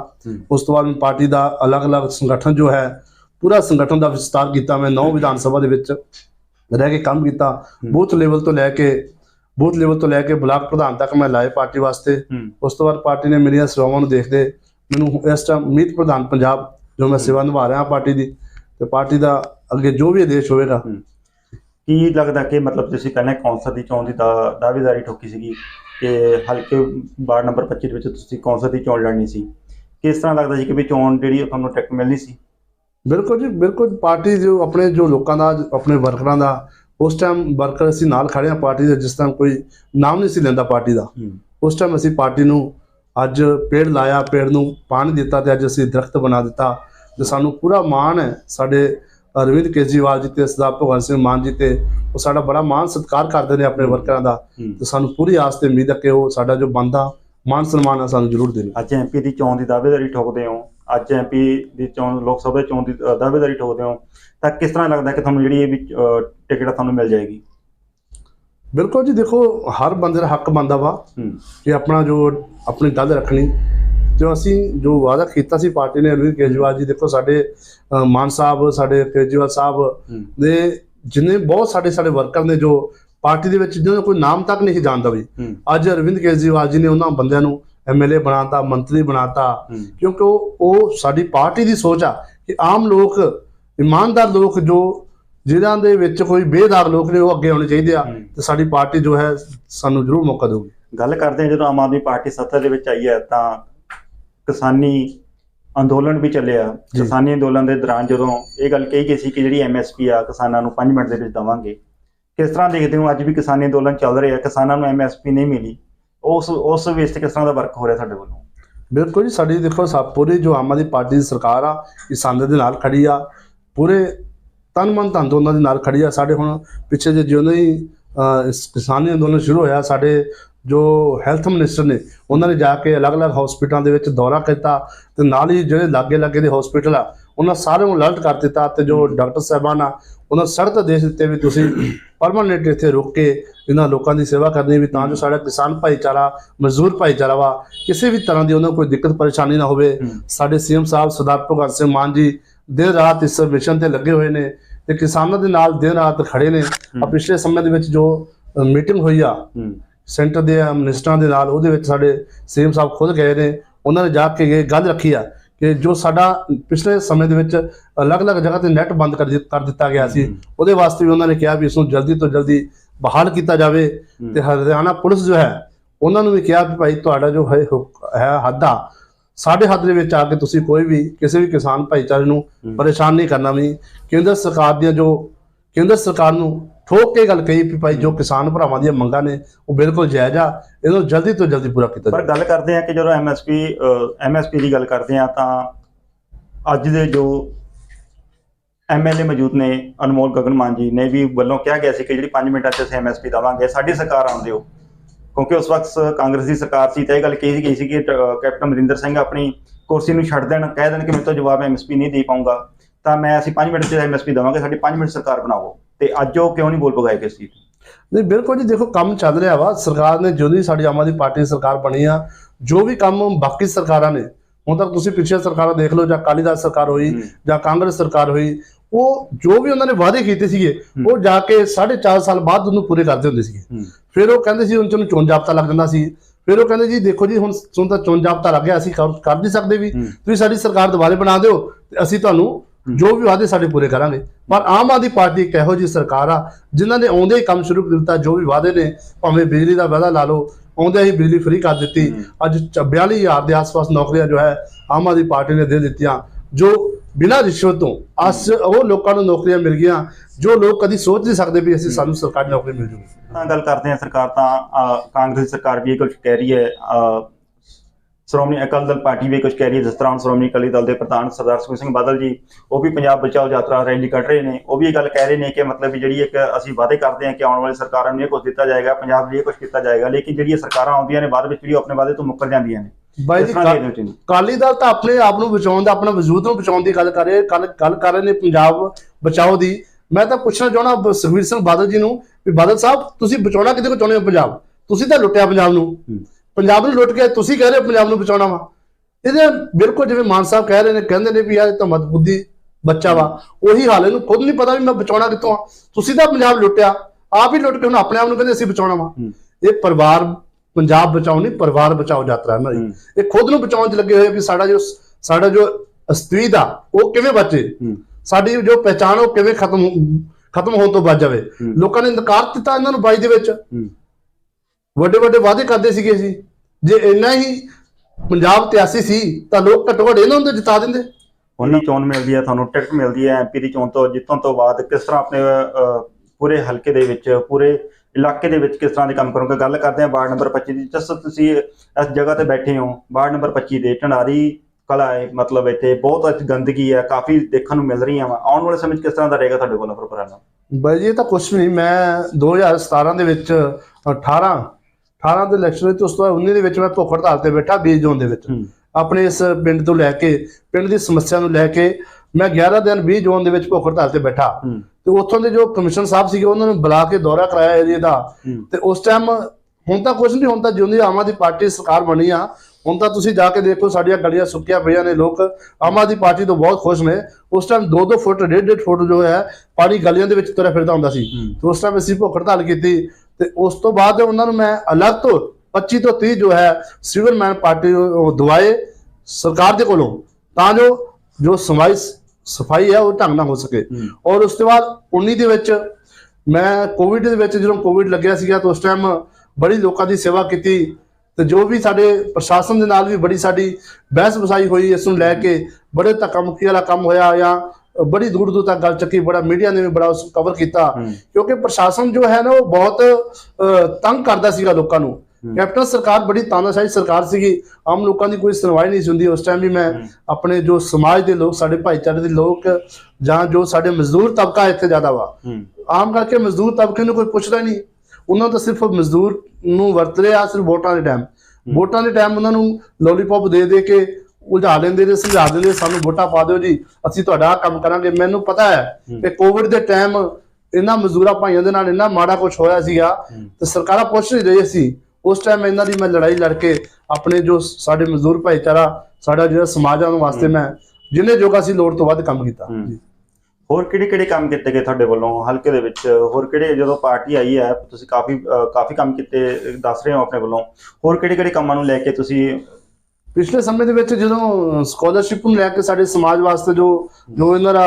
ਉਸ ਤੋਂ ਬਾਅਦ ਮੈਂ ਪਾਰਟੀ ਦਾ ਅਲੱਗ-ਅਲੱਗ ਸੰਗਠਨ ਜੋ ਹੈ ਪੂਰਾ ਸੰਗਠਨ ਦਾ ਵਿਸਤਾਰ ਕੀਤਾ ਮੈਂ ਨੌ ਵਿਧਾਨ ਸਭਾ ਦੇ ਵਿੱਚ ਰਹਿ ਕੇ ਕੰਮ ਕੀਤਾ। ਬੂਥ ਲੈਵਲ ਤੋਂ ਲੈ ਕੇ ਬੂਥ ਲੈਵਲ ਤੋਂ ਲੈ ਕੇ ਬਲਾਕ ਪ੍ਰਧਾਨ ਤੱਕ ਮੈਂ ਲਾਏ ਪਾਰਟੀ ਵਾਸਤੇ। ਉਸ ਤੋਂ ਬਾਅਦ ਪਾਰਟੀ ਨੇ ਮੇਰੀਆਂ ਸੇਵਾਵਾਂ ਨੂੰ ਦੇਖਦੇ ਮੈਨੂੰ ਇਸ ਟਾਈਮ ਮੀਤ ਪ੍ਰਧਾਨ ਪੰਜਾਬ ਜੋ ਮੈਂ ਸੇਵਾ ਨਿਭਾ ਰਿਹਾ ਪਾਰਟੀ ਦੀ ਤੇ ਪਾਰਟੀ ਦਾ ਅੱਗੇ ਜੋ ਵੀ ਆਦੇਸ਼ ਹੋਵੇਗਾ। ਕੀ ਲੱਗਦਾ ਕਿ ਮਤਲਬ ਤੁਸੀਂ ਪਹਿਲਾਂ ਕੌਂਸਲ ਦੀ ਚੋਣ ਦੀ ਦਾ- ਦਾਅਵੇਦਾਰੀ ਠੋਕੀ ਸੀਗੀ ਕਿ ਹਲਕੇ ਵਾਰਡ ਨੰਬਰ 25 ਦੇ ਵਿੱਚ ਤੁਸੀਂ ਕੌਂਸਲ ਦੀ ਚੋਣ ਲੜਨੀ ਸੀ। ਕਿਸ ਤਰ੍ਹਾਂ ਲੱਗਦਾ ਸੀ ਕਿ ਵੀ ਚੋਣ ਜਿਹੜੀ ਤੁਹਾਨੂੰ ਟਿਕਟ ਮਿਲਣੀ ਸੀ? ਬਿਲਕੁਲ ਜੀ ਬਿਲਕੁਲ ਪਾਰਟੀ ਜੋ ਆਪਣੇ ਜੋ ਲੋਕਾਂ ਦਾ ਆਪਣੇ ਵਰਕਰਾਂ ਦਾ ਉਸ ਟਾਈਮ ਵਰਕਰ ਅਸੀਂ ਨਾਲ ਖੜੇ ਆ ਪਾਰਟੀ ਦੇ ਜਿਸ ਟਾਈਮ ਕੋਈ ਨਾਮ ਨਹੀਂ ਸੀ ਲੈਂਦਾ ਪਾਰਟੀ ਦਾ। ਉਸ ਟਾਈਮ ਅਸੀਂ ਪਾਰਟੀ ਨੂੰ ਅੱਜ ਪੇੜ ਲਾਇਆ ਪੇੜ ਨੂੰ ਪਾਣੀ ਦਿੱਤਾ ਤੇ ਅੱਜ ਅਸੀਂ ਦਰਖਤ ਬਣਾ ਦਿੱਤਾ। ਤੇ ਸਾਨੂੰ ਪੂਰਾ ਮਾਣ ਹੈ ਸਾਡੇ ਅਰਵਿੰਦ ਕੇਜਰੀਵਾਲ ਜੀ ਤੇ ਸਰਦਾਰ ਭਗਵੰਤ ਸਿੰਘ ਮਾਨ ਜੀ ਤੇ ਉਹ ਸਾਡਾ ਬੜਾ ਮਾਣ ਸਤਿਕਾਰ ਕਰਦੇ ਨੇ ਆਪਣੇ ਵਰਕਰਾਂ ਦਾ। ਤੇ ਸਾਨੂੰ ਪੂਰੀ ਆਸ ਤੇ ਉਮੀਦ ਹੈ ਕਿ ਉਹ ਸਾਡਾ ਜੋ ਬੰਦਾ ਮਾਨ ਸਨਮਾਨ ਹੈ ਸਾਨੂੰ ਜ਼ਰੂਰ ਦੇਣ। ਅੱਜ ਐਮਪੀ ਦੀ ਚੋਣ ਦੀ ਦਾਅਵੇਦਾਰੀ ਠੋਕਦੇ ਹੋ। ਅੱਜ ਐਮਪੀ ਦੀ ਚੋਣ ਲੋਕ ਸਭਾ ਦੀ ਚੋਣ ਦੀ ਦਾਅਵੇਦਾਰੀ ਠੋਕਦੇ ਹੋ ਤਾਂ ਕਿਸ ਤਰ੍ਹਾਂ ਲੱਗਦਾ ਕਿ ਤੁਹਾਨੂੰ ਜਿਹੜੀ ਇਹ ਟਿਕਟ ਤੁਹਾਨੂੰ ਮਿਲ ਜਾਏਗੀ? ਬਿਲਕੁਲ ਜੀ ਦੇਖੋ ਹਰ ਬੰਦੇ ਦਾ ਹੱਕ ਬਣਦਾ ਵਾ। ਕਿ ਆਪਣਾ ਜੋ ਆਪਣੀ ਗੱਲ ਰੱਖਣੀ ਜੋ ਅਸੀਂ ਜੋ ਵਾਅਦਾ ਕੀਤਾ ਸੀ ਪਾਰਟੀ ਨੇ ਅਰਵਿੰਦ ਕੇਜਰੀਵਾਲ ਜੀ ਦੇਖੋ ਸਾਡੇ ਮਾਨ ਸਾਹਿਬ ਸਾਡੇ ਕੇਜਰੀਵਾਲ ਸਾਹਿਬ ਦੇ ਜਿੰਨੇ ਬਹੁਤ ਸਾਡੇ ਸਾਡੇ ਵਰਕਰ ਨੇ ਜੋ ਪਾਰਟੀ ਦੇ ਵਿੱਚ ਜਿਹਨਾਂ ਦਾ ਕੋਈ ਨਾਮ ਤੱਕ ਨਹੀਂ ਜਾਣਦਾ ਵੀ। ਅੱਜ ਅਰਵਿੰਦ ਕੇਜਰੀਵਾਲ ਜੀ ਨੇ ਉਹਨਾਂ ਬੰਦਿਆਂ ਨੂੰ ਐਮਐਲਏ ਬਣਾਤਾ ਮੰਤਰੀ ਬਣਾਤਾ। ਕਿਉਂਕਿ ਉਹ ਉਹ ਸਾਡੀ ਪਾਰਟੀ ਦੀ ਸੋਚ ਆ ਕਿ ਆਮ ਲੋਕ ਇਮਾਨਦਾਰ ਲੋਕ ਜੋ ਜਿਨ੍ਹਾਂ ਦੇ ਵਿੱਚ ਕੋਈ ਬੇਦਾਗ ਲੋਕ ਨੇ ਉਹ ਅੱਗੇ ਆਉਣੇ ਚਾਹੀਦੇ ਆ। ਤੇ ਸਾਡੀ ਪਾਰਟੀ ਜੋ ਹੈ ਸਾਨੂੰ ਜ਼ਰੂਰ ਮੌਕਾ ਦੇਊਗੀ। ਗੱਲ ਕਰਦੇ ਹਾਂ ਜਦੋਂ ਆਮ ਆਦਮੀ ਪਾਰਟੀ ਸੱਤਾ ਦੇ ਵਿੱਚ ਆਈ ਹੈ ਤਾਂ ਕਿਸਾਨੀ ਅੰਦੋਲਨ ਵੀ ਚੱਲਿਆ। ਕਿਸਾਨੀ ਅੰਦੋਲਨ ਦੇ ਦੌਰਾਨ ਜਦੋਂ ਇਹ ਗੱਲ ਕਹੀ ਗਈ ਸੀ ਕਿ ਜਿਹੜੀ ਐਮਐਸਪੀ ਆ ਕਿਸਾਨਾਂ ਨੂੰ 5 ਮਿੰਟ ਦੇ ਵਿੱਚ ਦਵਾਂਗੇ। ਕਿਸ ਤਰ੍ਹਾਂ ਦੇਖਦੇ ਹੋ ਅੱਜ ਵੀ ਕਿਸਾਨੀ ਅੰਦੋਲਨ ਚੱਲ ਰਿਹਾ? ਕਿਸਾਨਾਂ ਨੂੰ ਐਮਐਸਪੀ ਨਹੀਂ ਮਿਲੀ। ਉਸ ਉਸ ਵਿੱਚ ਤੇ ਕਿਸ ਤਰ੍ਹਾਂ ਦਾ ਵਰਕ ਹੋ ਰਿਹਾ ਸਾਡੇ ਵੱਲੋਂ? ਬਿਲਕੁਲ ਜੀ, ਸਾਡੀ ਦੇਖੋ, ਸਾ, ਪੂਰੀ ਜੋ ਆਮ ਆਦਮੀ ਪਾਰਟੀ ਦੀ ਸਰਕਾਰ ਆ ਕਿਸਾਨਾਂ ਦੇ ਨਾਲ ਖੜੀ ਆ, ਪੂਰੇ ਤਨ ਮਨ ਧਨ ਤੋਂ ਉਹਨਾਂ ਦੇ ਨਾਲ ਖੜੀ ਆ। ਸਾਡੇ ਹੁਣ ਪਿੱਛੇ ਜੇ ਜਿਉਂ ਹੀ ਕਿਸਾਨੀ ਅੰਦੋਲਨ ਸ਼ੁਰੂ ਹੋਇਆ, ਸਾਡੇ ਜੋ ਹੈਲਥ ਮਿਨਿਸਟਰ ਨੇ, ਉਹਨਾਂ ਨੇ ਜਾ ਕੇ ਅਲੱਗ-ਅਲੱਗ ਹਸਪੀਟਲਾਂ ਦੇ ਵਿੱਚ ਦੌਰਾ ਕੀਤਾ ਤੇ ਨਾਲ ਹੀ ਜਿਹੜੇ ਲਾਗੇ-ਲਾਗੇ ਦੇ ਹਸਪੀਟਲ ਆ ਉਹਨਾਂ ਸਾਰਿਆਂ ਨੂੰ ਅਲਰਟ ਕਰ ਦਿੱਤਾ ਤੇ ਜੋ ਡਾਕਟਰ ਸਾਹਿਬਾਨ ਆ ਉਹਨਾਂ ਸਖਤ ਆਦੇਸ਼ ਦਿੱਤੇ ਵੀ ਤੁਸੀਂ ਪਰਮਾਨੈਂਟ ਇੱਥੇ ਰੁਕ ਕੇ ਇਹਨਾਂ ਲੋਕਾਂ ਦੀ ਸੇਵਾ ਕਰਨੀ ਵੀ ਤਾਂ ਜੋ ਸਾਡਾ ਕਿਸਾਨ ਭਾਈਚਾਰਾ ਮਜ਼ਦੂਰ ਭਾਈਚਾਰਾ ਵਾ ਕਿਸੇ ਵੀ ਤਰ੍ਹਾਂ ਦੀ ਉਹਨਾਂ ਕੋਈ ਦਿੱਕਤ ਪਰੇਸ਼ਾਨੀ ਨਾ ਹੋਵੇ। ਸਾਡੇ ਸੀਐਮ ਸਾਹਿਬ ਸਰਦਾਰ ਭਗਵੰਤ ਸਿੰਘ ਮਾਨ ਜੀ ਦਿਨ ਰਾਤ ਇਸ ਮਿਸ਼ਨ ਤੇ ਲੱਗੇ ਹੋਏ ਨੇ ਤੇ ਕਿਸਾਨਾਂ ਦੇ ਨਾਲ ਦਿਨ ਰਾਤ ਖੜੇ ਨੇ। ਆ ਪਿਛਲੇ ਸਮੇਂ ਦੇ ਵਿੱਚ ਜੋ ਮੀਟਿੰਗ ਹੋਈ ਆ ਸੈਂਟਰ ਦੇ ਮਿਨਿਸਟਰਾਂ ਦੇ ਨਾਲ ਉਹਦੇ ਵਿੱਚ ਸਾਡੇ ਸੀਐਮ ਸਾਹਿਬ ਖੁਦ ਗਏ ਨੇ। ਉਹਨਾਂ ਨੇ ਜਾ ਕੇ ਇਹ ਗੱਲ ਰੱਖੀ ਆ ਕਿ ਜੋ ਸਾਡਾ ਪਿਛਲੇ ਸਮੇਂ ਦੇ ਵਿੱਚ ਅਲੱਗ-ਅਲੱਗ ਜਗ੍ਹਾ ਤੇ ਨੈਟ ਬੰਦ ਕਰ ਦਿੱਤ- ਕਰ ਦਿੱਤਾ ਗਿਆ ਸੀ। ਉਹਦੇ ਵਾਸਤੇ ਵੀ ਉਹਨਾਂ ਨੇ ਕਿਹਾ ਵੀ ਇਸ ਨੂੰ ਜਲਦੀ ਤੋਂ ਜਲਦੀ ਬਹਾਲ ਕੀਤਾ ਜਾਵੇ। ਤੇ ਹਰਿਆਣਾ ਪੁਲਿਸ ਜੋ ਹੈ ਉਹਨਾਂ ਨੂੰ ਵੀ ਕਿਹਾ ਵੀ ਭਾਈ ਤੁਹਾਡਾ ਜੋ ਹੈ ਹੱਦ ਸਾਡੇ ਹੱਦ ਦੇ ਵਿੱਚ ਆ ਕੇ ਤੁਸੀਂ ਕੋਈ ਵੀ ਕਿਸੇ ਵੀ ਕਿਸਾਨ ਭਾਈਚਾਰੇ ਨੂੰ। ਪਰੇਸ਼ਾਨ ਨਹੀਂ ਕਰਨਾ ਵੀ ਕੇਂਦਰ ਸਰਕਾਰ ਦੀਆਂ ਜੋ ਕੇਂਦਰ ਸਰਕਾਰ ਨੂੰ ਠੋਕ ਕੇ ਗੱਲ ਕਹੀ ਵੀ ਭਾਈ ਜੋ ਕਿਸਾਨ ਭਰਾਵਾਂ ਦੀਆਂ ਮੰਗਾਂ ਨੇ ਉਹ ਬਿਲਕੁਲ ਜਾਇਜ਼ ਆ ਇਹਨੂੰ ਜਲਦੀ ਤੋਂ ਜਲਦੀ ਪੂਰਾ ਕੀਤਾ ਪਰ ਜਾਵੇ। ਗੱਲ ਕਰਦੇ ਆ ਕਿ ਜਦੋਂ ਐਮਐਸਪੀ ਐਮਐਸਪੀ ਦੀ ਗੱਲ ਕਰਦੇ ਆ ਤਾਂ ਅੱਜ ਦੇ ਜੋ ਐਮਐਲਏ ਮੌਜੂਦ ਨੇ ਅਨਮੋਲ ਗਗਨ ਮਾਨ ਜੀ ਨੇ ਵੀ ਵੱਲੋਂ ਕਿਹਾ ਗਿਆ ਸੀ ਕਿ ਜਿਹੜੀ 5 ਮਿੰਟਾਂ 'ਚ ਅਸੀਂ ਐਮਐਸਪੀ ਦਵਾਂਗੇ ਸਾਡੀ ਸਰਕਾਰ ਆਉਂਦੇ ਹੋ। ਕਿਉਂਕਿ ਉਸ ਵਕਤ ਕਾਂਗਰਸ ਦੀ ਸਰਕਾਰ ਸੀ ਤਾਂ ਇਹ ਗੱਲ ਕਹੀ ਗਈ ਸੀ ਕਿ ਕੈਪਟਨ ਅਮਰਿੰਦਰ ਸਿੰਘ ਆਪਣੀ ਕੁਰਸੀ ਨੂੰ ਛੱਡ ਦੇਣ ਕਹਿ ਦੇਣ ਕਿ ਮੇਰੇ ਤੋਂ ਜਵਾਬ ਐਮਐਸਪੀ ਨਹੀਂ ਦੇ ਪਾਉਂਗਾ ਤਾਂ ਮੈਂ ਅਸੀਂ 5 ਮਿੰਟ 'ਚ ਐਮਐਸਪੀ ਦਵਾਂਗੇ ਸਾਡੀ 5 ਮਿੰਟ ਸਰਕਾਰ ਬਣਾਓ। ਤੇ ਅੱਜ ਉਹ ਕਿਉਂ ਨਹੀਂ ਬੋਲ ਪਗਾਏ ਕਿਸ ਚੀਜ਼ ਨਹੀਂ ਬਿਲਕੁਲ ਜੀ ਦੇਖੋ ਕੰਮ ਚੱਲ ਰਿਹਾ ਵਾ। ਸਰਕਾਰ ਨੇ ਜਦੋਂ ਦੀ ਸਾਡੀ ਆਮ ਆਦਮੀ ਪਾਰਟੀ ਦੀ ਸਰਕਾਰ ਬਣੀ ਆ ਜੋ ਵੀ ਕੰਮ ਬਾਕੀ ਸਰਕਾਰਾਂ ਨੇ ਹੁਣ ਤੱਕ ਤੁਸੀਂ ਪਿਛਲੇ ਸਰਕਾਰਾਂ ਦੇਖ ਲਓ ਜਾਂ ਅਕਾਲੀ ਦਲ ਸਰਕਾਰ ਹੋਈ ਹੂੰ। ਜਾਂ ਕਾਂਗਰਸ ਸਰਕਾਰ ਹੋਈ ਉਹ ਜੋ ਵੀ ਉਹਨਾਂ ਨੇ ਵਾਅਦੇ ਕੀਤੇ ਸੀਗੇ ਹੂੰ। ਉਹ ਜਾ ਕੇ 4.5 ਸਾਲ ਬਾਅਦ ਉਹਨੂੰ ਪੂਰੇ ਕਰਦੇ ਹੁੰਦੇ ਸੀਗੇ। ਹੂੰ। ਫਿਰ ਉਹ ਕਹਿੰਦੇ ਸੀ ਹੁਣ ਚੋਣ ਚੋਣ ਜਾਬਤਾ ਲੱਗ ਜਾਂਦਾ ਸੀ। ਫਿਰ ਉਹ ਕਹਿੰਦੇ ਜੀ ਦੇਖੋ ਜੀ ਹੁਣ ਹੁਣ ਤਾਂ ਚੋਣ ਜਾਬਤਾ ਲੱਗ ਗਿਆ ਅਸੀਂ ਕਰ ਨਹੀਂ ਸਕਦੇ ਵੀ। ਹੂੰ। ਤੁਸੀਂ ਸਾਡੀ ਸਰਕਾਰ ਦੁਬਾਰੇ ਬਣਾ ਦਿਓ ਤੇ ਅਸੀਂ ਤੁਹਾਨੂੰ ਜੋ ਵੀ ਵਾਅਦੇ ਸਾਡੇ ਪੂਰੇ ਕਰਾਂਗੇ। ਪਰ ਆਮ ਆਦਮੀ ਪਾਰਟੀ ਇੱਕ ਇਹੋ ਜਿਹੀ ਸਰਕਾਰ ਆ ਜਿਨ੍ਹਾਂ ਨੇ ਆਉਂਦੇ ਹੀ ਕੰਮ ਸ਼ੁਰੂ ਕਰ ਦਿੱਤਾ ਜੋ ਵੀ ਵਾਅਦੇ ਨੇ ਭਾਵੇਂ ਬਿਜਲੀ ਦਾ ਵਾਅਦਾ ਲਾ ਲਓ ਆਉਂਦੇ ਹੀ ਬਿਜਲੀ ਫ੍ਰੀ ਕਰ ਦਿੱਤੀ। ਹੂੰ। ਅੱਜ 42000 ਦੇ ਆਸ-ਪਾਸ ਨੌਕਰੀਆਂ ਜੋ ਹੈ ਆਮ ਆਦਮੀ ਪਾਰਟੀ ਨੇ ਦੇ ਦਿੱਤੀਆਂ ਜੋ ਬਿਨਾਂ ਰਿਸ਼ਵਤ ਤੋਂ ਅਸ ਉਹ ਲੋਕਾਂ ਨੂੰ ਨੌਕਰੀਆਂ ਮਿਲ ਗਈਆਂ ਜੋ ਲੋਕ ਕਦੀ ਸੋਚ ਨਹੀਂ ਸਕਦੇ ਵੀ ਅਸੀਂ ਸਾਨੂੰ ਸਰਕਾਰੀ ਨੌਕਰੀ ਮਿਲ ਜੂਗੀ। ਤਾਂ ਗੱਲ ਕਰਦੇ ਹਾਂ ਸਰਕਾਰ ਤਾਂ ਕਾਂਗਰਸ ਸਰਕਾਰ ਵੀ ਇਹ ਕੁਝ ਕਹਿ ਰਹੀ ਹੈ ਸ਼੍ਰੋਮਣੀ ਅਕਾਲੀ ਦਲ ਪਾਰਟੀ ਵੀ ਕੁਝ ਕਹਿ ਰਹੀ ਹੈ ਜਿਸ ਤਰ੍ਹਾਂ ਸ਼੍ਰੋਮਣੀ ਅਕਾਲੀ ਦਲ ਦੇ ਪ੍ਰਧਾਨ ਸਰਦਾਰ ਸੁਖਬੀਰ ਸਿੰਘ ਬਾਦਲ ਜੀ ਉਹ ਵੀ ਪੰਜਾਬ ਬਚਾਓ ਯਾਤਰਾ ਰੈਲੀ ਕੱਢ ਰਹੇ ਨੇ। ਉਹ ਵੀ ਇਹ ਗੱਲ ਕਹਿ ਰਹੇ ਨੇ ਕਿ ਮਤਲਬ ਵੀ ਜਿਹੜੀ ਇੱਕ ਅਸੀਂ ਵਾਅਦੇ ਕਰਦੇ ਹਾਂ ਕਿ ਆਉਣ ਵਾਲੀ ਸਰਕਾਰਾਂ ਨੂੰ ਇਹ ਕੁਝ ਦਿੱਤਾ ਜਾਏਗਾ ਪੰਜਾਬ ਲਈ ਇਹ ਕੁਝ ਕੀਤਾ ਜਾਏਗਾ ਲੇਕਿਨ ਜਿਹੜੀਆਂ ਸਰਕਾਰਾਂ ਆਉਂਦੀਆਂ ਨੇ ਬਾਅਦ ਵਿੱਚ ਜਿਹੜੀ ਆਪਣੇ ਵਾਅਦੇ ਤੋਂ ਮੁੱਕਰ ਜਾਂਦੀਆਂ ਨੇ। ਬਾਈ ਜੀ ਕਾਲੀ ਦਲ ਤਾਂ ਆਪਣੇ ਆਪ ਨੂੰ ਬਚਾਉਣ ਦਾ ਆਪਣਾ ਵਜੂਦ ਨੂੰ ਬਚਾਉਣ ਦੀ ਗੱਲ ਕਰ ਰਹੇ ਕੱਲ ਗੱਲ ਕਰ ਰਹੇ ਨੇ ਪੰਜਾਬ ਬਚਾਓ ਦੀ। ਮੈਂ ਤਾਂ ਪੁੱਛਣਾ ਚਾਹਣਾ ਸੁਖਬੀਰ ਸਿੰਘ ਬਾਦਲ ਜੀ ਨੂੰ ਵੀ ਬਾਦਲ ਸਾਹਿਬ ਤੁਸੀਂ ਬਚਾਉਣਾ ਕਿਤੇ ਕੋ ਚਾਹੁੰਦੇ ਹੋ ਪੰਜਾਬ? ਤੁਸੀਂ ਤਾਂ ਲੁੱਟਿਆ ਪੰਜਾਬ ਨੂੰ। ਪੰਜਾਬ ਨੂੰ ਲੁੱਟ ਕੇ ਤੁਸੀਂ ਕਹਿ ਰਹੇ ਹੋ ਪੰਜਾਬ ਨੂੰ ਬਚਾਉਣਾ ਵਾ ਇਹਦੇ ਬਿਲਕੁਲ ਜਿਵੇਂ ਮਾਨ ਸਾਹਿਬ ਕਹਿ ਰਹੇ ਨੇ ਕਹਿੰਦੇ ਨੇ ਵੀ ਯਾਰ ਇਹ ਤਾਂ ਮਦਬੁੱਧੀ ਬੱਚਾ ਵਾ ਉਹੀ ਹਾਲ ਇਹਨੂੰ ਖੁਦ ਨਹੀਂ ਪਤਾ ਵੀ ਮੈਂ ਬਚਾਉਣਾ ਕਿੱਥੋਂ ਆ ਤੁਸੀਂ ਤਾਂ ਪੰਜਾਬ ਲੁੱਟਿਆ ਆਪ ਹੀ ਲੁੱਟ ਕੇ ਹੁਣ ਆਪਣੇ ਆਪ ਨੂੰ ਕਹਿੰਦੇ ਅਸੀਂ ਬਚਾਉਣਾ ਵਾ। ਇਹ ਪਰਿਵਾਰ ਪੰਜਾਬ ਬਚਾਓ ਨਹੀਂ ਪਰਿਵਾਰ ਬਚਾਓ ਯਾਤਰਾ ਇਹਨਾਂ ਦੀ। ਇਹ ਖੁਦ ਨੂੰ ਬਚਾਉਣ 'ਚ ਲੱਗੇ ਹੋਏ ਵੀ ਸਾਡਾ ਜੋ ਸਾਡਾ ਜੋ ਅਸਤੀਤ ਆ ਉਹ ਕਿਵੇਂ ਬਚੇ। ਸਾਡੀ ਜੋ ਪਹਿਚਾਣ ਉਹ ਕਿਵੇਂ ਖਤਮ ਖਤਮ ਹੋਣ ਤੋਂ ਬਚ ਜਾਵੇ। ਲੋਕਾਂ ਨੇ ਇਨਕਾਰ ਦਿੱਤਾ ਇਹਨਾਂ ਨੂੰ ਬਾਈ ਦੇ ਵਿੱਚ। ਵੱਡੇ ਵੱਡੇ ਵਾਅਦੇ ਕਰਦੇ ਸੀਗੇ ਸੀ ਜੇ ਇੰਨਾ ਹੀ ਪੰਜਾਬ ਤਿਆਸੀ ਸੀ ਤਾਂ ਲੋਕ ਘੱਟੋ ਘੱਟ ਇਹਨਾਂ ਨੂੰ ਤਾਂ ਜਿਤਾ ਦਿੰਦੇ। ਹੁਣ ਚੋਣ ਮਿਲਦੀ ਹੈ ਤੁਹਾਨੂੰ ਟਿਕਟ ਮਿਲਦੀ ਹੈ ਐਮਪੀ ਦੀ ਚੋਣ ਤੋਂ ਜਿੱਤਣ ਤੋਂ ਬਾਅਦ ਕਿਸ ਤਰ੍ਹਾਂ ਆਪਣੇ ਪੂਰੇ ਹਲਕੇ ਦੇ ਵਿੱਚ ਪੂਰੇ ਇਲਾਕੇ ਦੇ ਵਿੱਚ ਕਿਸ ਤਰ੍ਹਾਂ ਦੇ ਕੰਮ ਕਰੋਗੇ? ਗੱਲ ਕਰਦੇ ਹਾਂ ਵਾਰਡ ਨੰਬਰ 25 ਦੀ। ਜਸ ਤੁਸੀਂ ਇਸ ਜਗ੍ਹਾ ਤੇ ਬੈਠੇ ਹੋ ਵਾਰਡ ਨੰਬਰ 25 ਦੇ ਢੰਡਾਰੀ ਕਲਾ ਹੈ ਮਤਲਬ ਇੱਥੇ ਬਹੁਤ ਗੰਦਗੀ ਹੈ ਕਾਫੀ ਦੇਖਣ ਨੂੰ ਮਿਲ ਰਹੀਆਂ ਵਾ। ਆਉਣ ਵਾਲੇ ਸਮੇਂ 'ਚ ਕਿਸ ਤਰ੍ਹਾਂ ਦਾ ਰਹੇਗਾ ਤੁਹਾਡੇ ਫਿਰ ਉਪਰਾਲਾ ਬਾਈ ਜੀ ਇਹ ਤਾਂ ਕੁਛ ਵੀ ਨਹੀਂ। ਮੈਂ 2017 ਦੇ ਵਿੱਚ 18 18 ਦੇ ਇਲੈਕਸ਼ਨ ਵਿੱਚ ਉਸ ਤੋਂ ਬਾਅਦ 19 ਦੇ ਵਿੱਚ ਮੈਂ ਭੁੱਖ ਹੜਤਾਲ ਤੇ ਬੈਠਾ ਬੀਜ ਜ਼ੋਨ ਦੇ ਵਿੱਚ। ਆਪਣੇ ਇਸ ਪਿੰਡ ਤੋਂ ਲੈ ਕੇ ਪਿੰਡ ਦੀ ਸਮੱਸਿਆ ਨੂੰ ਲੈ ਕੇ ਮੈਂ 11 ਦਿਨ 20 ਜ਼ੋਨ ਦੇ ਵਿੱਚ ਭੁੱਖ ਹੜਤਾਲ ਤੇ ਬੈਠਾ। ਤੇ ਉੱਥੋਂ ਦੇ ਜੋ ਕਮਿਸ਼ਨ ਸਾਹਿਬ ਸੀਗੇ ਉਹਨਾਂ ਨੂੰ ਬੁਲਾ ਕੇ ਦੌਰਾ ਕਰਾਇਆ ਏਰੀਆ ਦਾ। ਤੇ ਉਸ ਟਾਈਮ ਹੁਣ ਤਾਂ ਕੁਝ ਨਹੀਂ ਹੁਣ ਤਾਂ ਜਿਉਂਦੀ ਆਮ ਆਦਮੀ ਪਾਰਟੀ ਸਰਕਾਰ ਬਣੀ ਆ। ਹੁਣ ਤਾਂ ਤੁਸੀਂ ਜਾ ਕੇ ਦੇਖੋ ਸਾਡੀਆਂ ਗਲੀਆਂ ਸੁੱਕੀਆਂ ਪਈਆਂ ਨੇ ਲੋਕ। ਆਮ ਆਦਮੀ ਪਾਰਟੀ ਤੋਂ ਬਹੁਤ ਖੁਸ਼ ਨੇ। ਉਸ ਟਾਈਮ 2-2 ਫੁੱਟ 1.5 ਫੁੱਟ ਜੋ ਹੈ ਪਾਣੀ ਗਲੀਆਂ ਦੇ ਵਿੱਚ ਤੁਰਿਆ ਫਿਰਦਾ ਹੁੰਦਾ ਸੀ। ਤੇ ਉਸ ਟਾਈਮ ਅਸੀਂ ਭੁੱਖ ਹੜਤਾਲ ਕੀਤੀ। ਤੇ ਉਸ ਤੋਂ ਬਾਅਦ ਉਹਨਾਂ ਨੂੰ ਮੈਂ ਅਲੱਗ ਤੋਂ 25 ਤੋਂ 30 ਜੋ ਹੈ ਸਿਵਲਮੈਨ ਪਾਰਟੀ ਉਹ ਦਵਾਏ ਸਰਕਾਰ ਦੇ ਕੋਲੋਂ ਤਾਂ ਜੋ ਜੋ ਸਮਾਈ ਸਫ਼ਾਈ ਹੈ ਉਹ ਢੰਗ ਨਾਲ ਹੋ ਸਕੇ। ਔਰ ਉਸ ਤੋਂ ਬਾਅਦ 19 ਦੇ ਵਿੱਚ ਮੈਂ ਕੋਵਿਡ ਦੇ ਵਿੱਚ ਜਦੋਂ ਕੋਵਿਡ ਲੱਗਿਆ ਸੀਗਾ ਤਾਂ ਉਸ ਟਾਈਮ ਬੜੀ ਲੋਕਾਂ ਦੀ ਸੇਵਾ ਕੀਤੀ ਤੇ ਜੋ ਵੀ ਸਾਡੇ ਪ੍ਰਸ਼ਾਸਨ ਦੇ ਨਾਲ ਵੀ ਬੜੀ ਸਾਡੀ ਬਹਿਸ ਵਸਾਈ ਹੋਈ ਇਸ ਨੂੰ ਲੈ ਕੇ ਬੜੇ ਧੱਕਾ ਮੁੱਕੀ ਵਾਲਾ ਕੰਮ ਹੋਇਆ ਜਾਂ ਬੜੀ ਦੂਰ ਦੂਰ ਤੱਕ ਗੱਲ ਚੱਕੀ ਬੜਾ ਮੀਡੀਆ ਨੇ ਵੀ ਬੜਾ ਉਸ ਕਵਰ ਕੀਤਾ। ਕਿਉਂਕਿ ਪ੍ਰਸ਼ਾਸਨ ਜੋ ਹੈ ਨਾ ਉਹ ਬਹੁਤ ਤੰਗ ਕਰਦਾ ਸੀਗਾ ਲੋਕਾਂ ਨੂੰ। ਕੈਪਟਨ ਸਰਕਾਰ ਬੜੀ ਤਾਨਾਸ਼ਾਹੀ ਸਰਕਾਰ ਸੀਗੀ। ਆਮ ਲੋਕਾਂ ਦੀ ਕੋਈ ਸੁਣਵਾਈ ਨਹੀਂ ਹੁੰਦੀ ਉਸ ਟਾਈਮ ਵੀ ਮੈਂ। ਆਪਣੇ ਜੋ ਸਮਾਜ ਦੇ ਲੋਕ ਸਾਡੇ ਭਾਈਚਾਰੇ ਦੇ ਲੋਕ ਜਾਂ ਜੋ ਸਾਡੇ ਮਜ਼ਦੂਰ ਤਬਕਾ ਇੱਥੇ ਜ਼ਿਆਦਾ ਵਾ। ਆਮ ਕਰਕੇ ਮਜ਼ਦੂਰ ਤਬਕੇ ਨੂੰ ਕੋਈ ਪੁੱਛਦਾ ਨਹੀਂ। ਉਹਨਾਂ ਦਾ ਸਿਰਫ ਮਜ਼ਦੂਰ ਨੂੰ ਵਰਤ ਰਿਹਾ ਸਿਰਫ ਵੋਟਾਂ ਦੇ ਟਾਈਮ ਵੋਟਾਂ ਦੇ ਟਾਈਮ ਉਹਨਾਂ ਨੂੰ ਲੋਲੀਪੌਪ ਦੇ ਦੇ ਕੇ ਉਲਝਾ ਲੈਂਦੇ ਨੇ ਸਮਝਾ ਦਿੰਦੇ ਸਾਨੂੰ ਵੋਟਾਂ ਪਾ ਦਿਓ ਜੀ ਅਸੀਂ ਤੁਹਾਡਾ ਕੰਮ ਕਰਾਂਗੇ। ਮੈਨੂੰ ਪਤਾ ਹੈ। ਕਿ ਕੋਵਿਡ ਦੇ ਟਾਈਮ ਇਹਨਾਂ ਮਜ਼ਦੂਰਾਂ ਭਾਈਆਂ ਦੇ ਨਾਲ ਇੰਨਾ ਮਾੜਾ ਕੁਝ ਹੋਇਆ ਸੀਗਾ। ਤੇ ਸਰਕਾਰਾਂ ਪੁੱਛ ਨਹੀਂ ਰਹੀ ਸੀ। ਉਸ ਟਾਈਮ ਇਹਨਾਂ ਦੀ ਮੈਂ ਲੜਾਈ ਲੜ ਕੇ ਆਪਣੇ ਜੋ ਸਾਡੇ ਮਜ਼ਦੂਰ ਭਾਈਚਾਰਾ ਸਾਡਾ ਜਿਹੜਾ ਸਮਾਜਾਂ ਨੂੰ ਵਾਸਤੇ ਮੈਂ ਜਿੰਨੇ ਜੋਗਾ ਸੀ ਲੋੜ ਤੋਂ ਵੱਧ ਕੰਮ ਕੀਤਾ। ਹੋਰ ਕਿਹੜੇ ਕਿਹੜੇ ਕੰਮ ਕੀਤੇ ਗਏ ਤੁਹਾਡੇ ਵੱਲੋਂ ਹਲਕੇ ਦੇ ਵਿੱਚ? ਹੋਰ ਕਿਹੜੇ ਜਦੋਂ ਪਾਰਟੀ ਆਈ ਹੈ ਤੁਸੀਂ ਕਾਫੀ ਕਾਫੀ ਕੰਮ ਕੀਤੇ ਦੱਸ ਰਹੇ ਹੋ ਆਪਣੇ ਵੱਲੋਂ। ਹੋਰ ਕਿਹੜੇ ਕਿਹੜੇ ਕੰਮਾਂ ਨੂੰ ਲੈ ਕੇ ਤੁਸੀਂ ਪਿਛਲੇ ਸਮੇਂ ਦੇ ਵਿੱਚ ਜਦੋਂ ਸਕਾਲਰਸ਼ਿਪ ਨੂੰ ਲੈ ਕੇ ਸਾਡੇ ਸਮਾਜ ਵਾਸਤੇ ਜੋ ਜੋ ਇਹਨਾਂ ਦਾ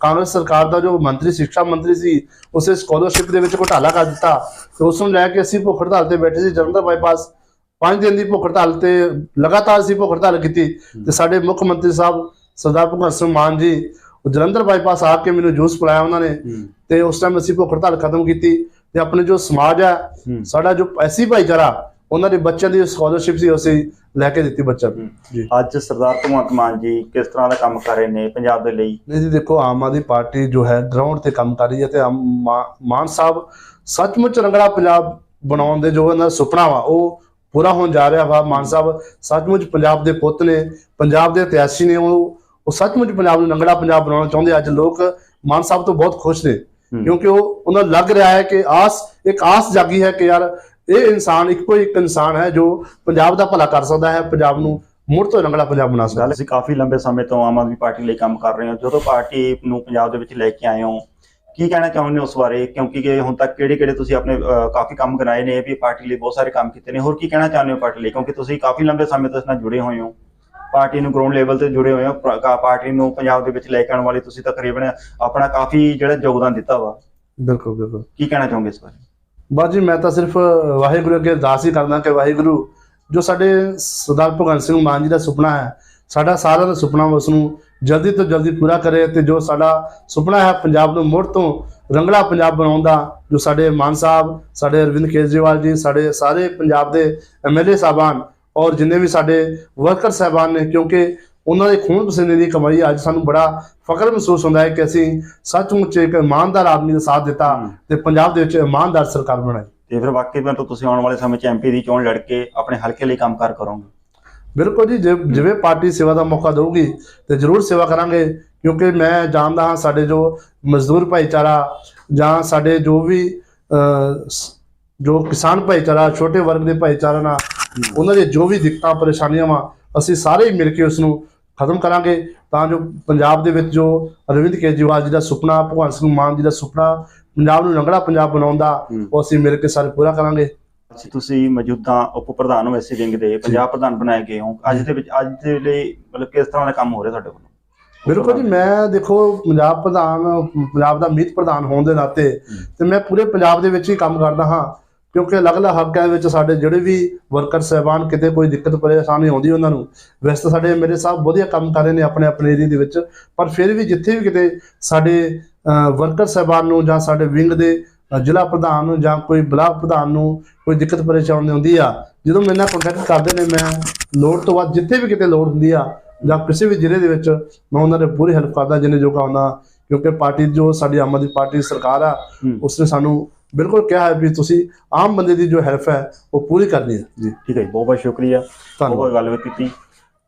ਕਾਂਗਰਸ ਸਰਕਾਰ ਦਾ ਜੋ ਮੰਤਰੀ ਸਿੱਖਿਆ ਮੰਤਰੀ ਸੀ ਉਸੇ ਸਕਾਲਰਸ਼ਿਪ ਦੇ ਵਿੱਚ ਘੁਟਾਲਾ ਕਰ ਦਿੱਤਾ। ਤੇ ਉਸ ਨੂੰ ਲੈ ਕੇ ਅਸੀਂ ਭੁੱਖ ਹੜਤਾਲ ਤੇ ਬੈਠੇ ਸੀ ਜਲੰਧਰ ਬਾਈਪਾਸ ਪੰਜ ਦਿਨ ਦੀ ਭੁੱਖ ਹੜਤਾਲ ਤੇ ਲਗਾਤਾਰ ਅਸੀਂ ਭੁੱਖ ਹੜਤਾਲ ਕੀਤੀ। ਤੇ ਸਾਡੇ ਮੁੱਖ ਮੰਤਰੀ ਸਾਹਿਬ ਸਰਦਾਰ ਭਗਵੰਤ ਸਿੰਘ ਮਾਨ ਜੀ ਜਲੰਧਰ ਬਾਈਪਾਸ ਆ ਕੇ ਮੈਨੂੰ ਜੂਸ ਪਿਲਾਇਆ ਉਹਨਾਂ ਨੇ। ਤੇ ਉਸ ਟਾਈਮ ਅਸੀਂ ਭੁੱਖ ਹੜਤਾਲ ਖਤਮ ਕੀਤੀ। ਤੇ ਆਪਣੇ ਜੋ ਸਮਾਜ ਹੂੰ। ਸਾਡਾ ਜੋ ਐਸੀ ਭਾਈਚਾਰਾ ਉਹਨਾਂ ਦੇ ਬੱਚਿਆਂ ਦੀ ਸਕਾਲਰਸ਼ਿਪ ਸੀ ਅਸੀਂ ਲੈ ਕੇ ਦਿੱਤੀ ਬੱਚਿਆਂ ਨੂੰ। ਜੀ ਅੱਜ ਸਰਦਾਰ ਭਗਵੰਤ ਮਾਨ ਜੀ ਕਿਸ ਤਰ੍ਹਾਂ ਦਾ ਕੰਮ ਕਰ ਰਹੇ ਨੇ ਪੰਜਾਬ ਦੇ ਲਈ? ਨਹੀਂ ਜੀ ਦੇਖੋ ਆਮ ਆਦਮੀ ਪਾਰਟੀ ਜੋ ਹੈ ਗਰਾਊਂਡ ਤੇ ਕੰਮ ਕਰ ਰਹੀ ਹੈ ਤੇ ਮਾਨ ਸਾਹਿਬ ਸੱਚਮੁੱਚ ਰੰਗਲਾ ਪੰਜਾਬ ਬਣਾਉਣ ਦੇ ਜੋ ਉਹਨਾਂ ਦਾ ਸੁਪਨਾ ਵਾ ਉਹ ਪੂਰਾ ਹੋਣ ਜਾ ਰਿਹਾ ਵਾ। ਮਾਨ ਸਾਹਿਬ ਸੱਚਮੁੱਚ ਪੰਜਾਬ ਦੇ ਪੁੱਤ ਨੇ ਪੰਜਾਬ ਦੇ ਇਤਿਹਾਸੀ ਨੇ ਉਹ ਉਹ ਸੱਚਮੁੱਚ ਪੰਜਾਬ ਨੂੰ ਰੰਗਲਾ ਪੰਜਾਬ ਬਣਾਉਣਾ ਚਾਹੁੰਦੇ ਅੱਜ ਲੋਕ ਮਾਨ ਸਾਹਿਬ ਤੋਂ ਬਹੁਤ ਖੁਸ਼ ਨੇ। ਕਿਉਂਕਿ ਉਹ ਉਹਨਾਂ ਨੂੰ ਲੱਗ ਰਿਹਾ ਹੈ ਕਿ ਆਸ ਇੱਕ ਆਸ ਜਾਗੀ ਹੈ ਕਿ ਯਾਰ ਇਹ ਇਨਸਾਨ ਇੱਕੋ ਇੱਕ ਇਨਸਾਨ ਹੈ ਜੋ ਪੰਜਾਬ ਦਾ ਭਲਾ ਕਰ ਸਕਦਾ ਹੈ ਪੰਜਾਬ ਨੂੰ ਮੁੜ ਤੋਂ ਰੰਗਲਾ ਪੰਜਾਬ ਬਣਾ ਸਕਦਾ ਅਸੀਂ ਕਾਫੀ ਲੰਬੇ ਸਮੇਂ ਤੋਂ ਆਮ ਆਦਮੀ ਪਾਰਟੀ ਲਈ ਕੰਮ ਕਰ ਰਹੇ ਹੋ। ਜਦੋਂ ਪਾਰਟੀ ਨੂੰ ਪੰਜਾਬ ਦੇ ਵਿੱਚ ਲੈ ਕੇ ਆਏ ਹੋ ਕੀ ਕਹਿਣਾ ਚਾਹੁੰਦੇ ਹੋ ਉਸ ਬਾਰੇ? ਕਿਉਂਕਿ ਕਿ ਹੁਣ ਤੱਕ ਕਿਹੜੇ ਕਿਹੜੇ ਤੁਸੀਂ ਆਪਣੇ ਕਾਫੀ ਕੰਮ ਕਰਾਏ ਨੇ ਵੀ ਪਾਰਟੀ ਲਈ ਬਹੁਤ ਸਾਰੇ ਕੰਮ ਕੀਤੇ ਨੇ। ਹੋਰ ਕੀ ਕਹਿਣਾ ਚਾਹੁੰਦੇ ਹੋ ਪਾਰਟੀ ਲਈ? ਕਿਉਂਕਿ ਤੁਸੀਂ ਕਾਫੀ ਲੰਬੇ ਸਮੇਂ ਤੋਂ ਇਸ ਨਾਲ ਜੁੜੇ ਹੋਏ ਹੋ। ਪਾਰਟੀ ਨੂੰ ਗਰਾਊਂਡ ਲੈਵਲ ਤੇ ਜੁੜੇ ਹੋਏ ਹੋ। ਪਾਰਟੀ ਨੂੰ ਪੰਜਾਬ ਦੇ ਵਿੱਚ ਲੈ ਕੇ ਆਉਣ ਵਾਲੇ ਤੁਸੀਂ ਤਕਰੀਬਨ ਆਪਣਾ ਕਾਫੀ ਜਿਹੜਾ ਯੋਗਦਾਨ ਦਿੱਤਾ ਵਾ। ਬਿਲਕੁਲ ਬਿਲਕੁਲ। ਕੀ ਕਹਿਣਾ ਚਾਹੋਗੇ ਇਸ ਬਾਰੇ? ਬਸ ਜੀ, ਮੈਂ ਤਾਂ ਸਿਰਫ ਵਾਹਿਗੁਰੂ ਅੱਗੇ ਅਰਦਾਸ ਹੀ ਕਰਦਾ ਕਿ ਵਾਹਿਗੁਰੂ, ਜੋ ਸਾਡੇ ਸਰਦਾਰ ਭਗਵੰਤ ਸਿੰਘ ਮਾਨ ਜੀ ਦਾ ਸੁਪਨਾ ਹੈ, ਸਾਡਾ ਸਾਰਿਆਂ ਦਾ ਸੁਪਨਾ ਉਸ ਨੂੰ ਜਲਦੀ ਤੋਂ ਜਲਦੀ ਪੂਰਾ ਕਰੇ ਤੇ ਜੋ ਸਾਡਾ ਸੁਪਨਾ ਹੈ ਪੰਜਾਬ ਨੂੰ ਮੁੜ ਤੋਂ ਰੰਗਲਾ ਪੰਜਾਬ ਬਣਾਉਣ ਦਾ, ਜੋ ਸਾਡੇ ਮਾਨ ਸਾਹਿਬ, ਸਾਡੇ ਅਰਵਿੰਦ ਕੇਜਰੀਵਾਲ ਜੀ, ਸਾਡੇ ਸਾਰੇ ਪੰਜਾਬ ਦੇ ਐਮਐਲਏ ਸਾਹਿਬਾਨ ਔਰ ਜਿੰਨੇ ਵੀ ਸਾਡੇ ਵਰਕਰ ਸਾਹਿਬਾਨ ਨੇ, ਕਿਉਂਕਿ ਉਹਨਾਂ ਦੇ ਖੂਨ ਪਸੀਨੇ ਦੀ ਕਮਾਈ ਅੱਜ ਸਾਨੂੰ ਬੜਾ ਫਖਰ ਮਹਿਸੂਸ ਹੁੰਦਾ ਹੈ ਕਿ ਅਸੀਂ ਸੱਚਮੁੱਚ ਇੱਕ ਇਮਾਨਦਾਰ ਆਦਮੀ ਦਾ ਸਾਥ ਦਿੱਤਾ। ਤੇ ਪੰਜਾਬ ਦੇ ਵਿੱਚ ਇਮਾਨਦਾਰ ਸਰਕਾਰ ਬਣਾਈ ਤੇ ਫਿਰ ਵਾਕਈ ਮੈਂ ਤਾਂ ਤੁਸੀਂ ਆਉਣ ਵਾਲੇ ਸਮੇਂ 'ਚ ਐਮਪੀ ਦੀ ਚੋਣ ਲੜ ਕੇ ਆਪਣੇ ਹਲਕੇ ਲਈ ਕੰਮ ਕਾਰ ਕਰੋਗੇ ਬਿਲਕੁਲ ਜੀ ਜਿਵੇਂ ਪਾਰਟੀ ਸੇਵਾ ਦਾ ਮੌਕਾ ਦੇਊਗੀ ਤੇ ਜ਼ਰੂਰ ਸੇਵਾ ਕਰਾਂਗੇ ਕਿਉਂਕਿ ਮੈਂ ਜਾਣਦਾ ਹਾਂ ਸਾਡੇ ਜੋ ਮਜ਼ਦੂਰ ਭਾਈਚਾਰਾ ਜਾਂ ਸਾਡੇ ਜੋ ਵੀ ਜੋ ਕਿਸਾਨ ਭਾਈਚਾਰਾ ਛੋਟੇ ਵਰਗ ਦੇ ਭਾਈਚਾਰਾ ਨਾਲ ਉਹਨਾਂ ਦੇ ਜੋ ਵੀ ਦਿੱਕਤਾਂ ਪਰੇਸ਼ਾਨੀਆਂ ਵਾ ਅਸੀਂ ਸਾਰੇ ਮਿਲ ਕੇ ਉਸ ਨੂੰ ਖਤਮ ਕਰਾਂਗੇ। ਤਾਂ ਜੋ ਪੰਜਾਬ ਦੇ ਵਿੱਚ ਜੋ ਅਰਵਿੰਦ ਕੇਜਰੀਵਾਲ ਜੀ ਦਾ ਸੁਪਨਾ ਭਗਵੰਤ ਸਿੰਘ ਮਾਨ ਜੀ ਦਾ ਸੁਪਨਾ ਪੰਜਾਬ ਨੂੰ ਰੰਗਲਾ ਪੰਜਾਬ ਬਣਾਉਣ ਦਾ। ਉਹ ਅਸੀਂ ਮਿਲ ਕੇ ਸਾਰੇ ਪੂਰਾ ਕਰਾਂਗੇ। ਤੁਸੀਂ ਮੌਜੂਦਾ ਉਪ ਪ੍ਰਧਾਨ ਹੋ ਐਸੀ ਵਿੰਗ ਦੇ ਪੰਜਾਬ ਪ੍ਰਧਾਨ ਬਣਾਏ ਗਏ ਹੋ। ਅੱਜ ਦੇ ਵਿੱਚ ਅੱਜ ਦੇ ਲਈ ਮਤਲਬ ਕਿਸ ਤਰ੍ਹਾਂ ਦਾ ਕੰਮ ਹੋ ਰਿਹਾ ਤੁਹਾਡੇ ਵੱਲੋਂ? ਬਿਲਕੁਲ ਜੀ ਮੈਂ ਦੇਖੋ ਪੰਜਾਬ ਪ੍ਰਧਾਨ ਪੰਜਾਬ ਦਾ ਮੀਤ ਪ੍ਰਧਾਨ ਹੋਣ ਦੇ ਨਾਤੇ ਤੇ ਮੈਂ ਪੂਰੇ ਪੰਜਾਬ ਦੇ ਵਿੱਚ ਹੀ ਕੰਮ ਕਰਦਾ ਹਾਂ। ਕਿਉਂਕਿ ਅਲੱਗ-ਅਲੱਗ ਹਲਕਿਆਂ ਵਿੱਚ ਸਾਡੇ ਜਿਹੜੇ ਵੀ ਵਰਕਰ ਸਹਿਬਾਨ ਕਿਤੇ ਕੋਈ ਦਿੱਕਤ ਪਰੇਸ਼ਾਨੀ ਆਉਂਦੀ ਉਹਨਾਂ ਨੂੰ ਵੈਸੇ ਤਾਂ ਸਾਡੇ ਮੇਰੇ ਸਾਹਿਬ ਵਧੀਆ ਕੰਮ ਕਰ ਰਹੇ ਨੇ ਆਪਣੇ ਆਪਣੇ ਏਰੀਆ ਦੇ ਵਿੱਚ ਪਰ ਫਿਰ ਵੀ ਜਿੱਥੇ ਵੀ ਕਿਤੇ ਸਾਡੇ ਵਰਕਰ ਸਹਿਬਾਨ ਨੂੰ ਜਾਂ ਸਾਡੇ ਵਿੰਗ ਦੇ ਜ਼ਿਲ੍ਹਾ ਪ੍ਰਧਾਨ ਨੂੰ ਜਾਂ ਕੋਈ ਬਲਾਕ ਪ੍ਰਧਾਨ ਨੂੰ ਕੋਈ ਦਿੱਕਤ ਪਰੇਸ਼ਾਨੀ ਹੁੰਦੀ ਆ ਜਦੋਂ ਮੇਰੇ ਨਾਲ ਕੰਟੈਕਟ ਕਰਦੇ ਨੇ ਮੈਂ ਲੋੜ ਤੋਂ ਬਾਅਦ ਜਿੱਥੇ ਵੀ ਕਿਤੇ ਲੋੜ ਹੁੰਦੀ ਆ ਜਾਂ ਕਿਸੇ ਵੀ ਜ਼ਿਲ੍ਹੇ ਦੇ ਵਿੱਚ ਮੈਂ ਉਹਨਾਂ ਦੀ ਪੂਰੀ ਹੈਲਪ ਕਰਦਾ ਜਿੰਨੇ ਜੋਗਾ ਹੁੰਦਾ ਕਿਉਂਕਿ ਪਾਰਟੀ ਜੋ ਸਾਡੀ ਆਮ ਆਦਮੀ ਪਾਰਟੀ ਸਰਕਾਰ ਆ ਹੂੰ। ਉਸਨੇ ਸਾਨੂੰ ਬਿਲਕੁਲ ਕਿਹਾ ਹੈ ਵੀ ਤੁਸੀਂ ਆਮ ਬੰਦੇ ਦੀ ਜੋ ਹੈਲਪ ਹੈ ਉਹ ਪੂਰੀ ਕਰਨੀ ਹੈ। ਜੀ ਠੀਕ ਹੈ ਬਹੁਤ ਬਹੁਤ ਸ਼ੁਕਰੀਆ। ਬਹੁਤ ਧੰਨਵਾਦ। ਬਹੁਤ ਗੱਲਬਾਤ ਕੀਤੀ।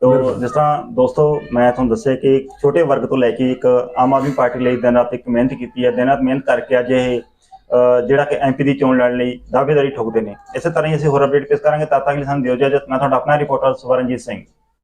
ਤੋ ਜਿਸ ਤਰ੍ਹਾਂ ਦੋਸਤੋ ਮੈਂ ਤੁਹਾਨੂੰ ਦੱਸਿਆ ਕਿ ਇੱਕ ਛੋਟੇ ਵਰਗ ਤੋਂ ਲੈ ਕੇ ਇੱਕ ਆਮ ਆਦਮੀ ਪਾਰਟੀ ਲਈ ਦਿਨ ਰਾਤ ਇੱਕ ਮਿਹਨਤ ਕੀਤੀ ਹੈ। ਦਿਨ ਰਾਤ ਮਿਹਨਤ ਕਰਕੇ ਅੱਜ ਇਹ ਜਿਹੜਾ ਕਿ ਐਮਪੀ ਦੀ ਚੋਣ ਲੜਨ ਲਈ ਦਾਅਵੇਦਾਰੀ ਠੋਕਦੇ ਨੇ। ਇਸੇ ਤਰ੍ਹਾਂ ਹੀ ਅਸੀਂ ਹੋਰ ਅਪਡੇਟ ਪੇਸ਼ ਕਰਾਂਗੇ। ਤਦ ਤੱਕ ਲਈ ਸਾਨੂੰ ਦਿਓ ਇਜਾਜ਼ਤ। ਮੈਂ ਤੁਹਾਡਾ ਆਪਣਾ ਰਿਪੋਰਟਰ ਸਵਰਨਜੀਤ ਸਿੰਘ।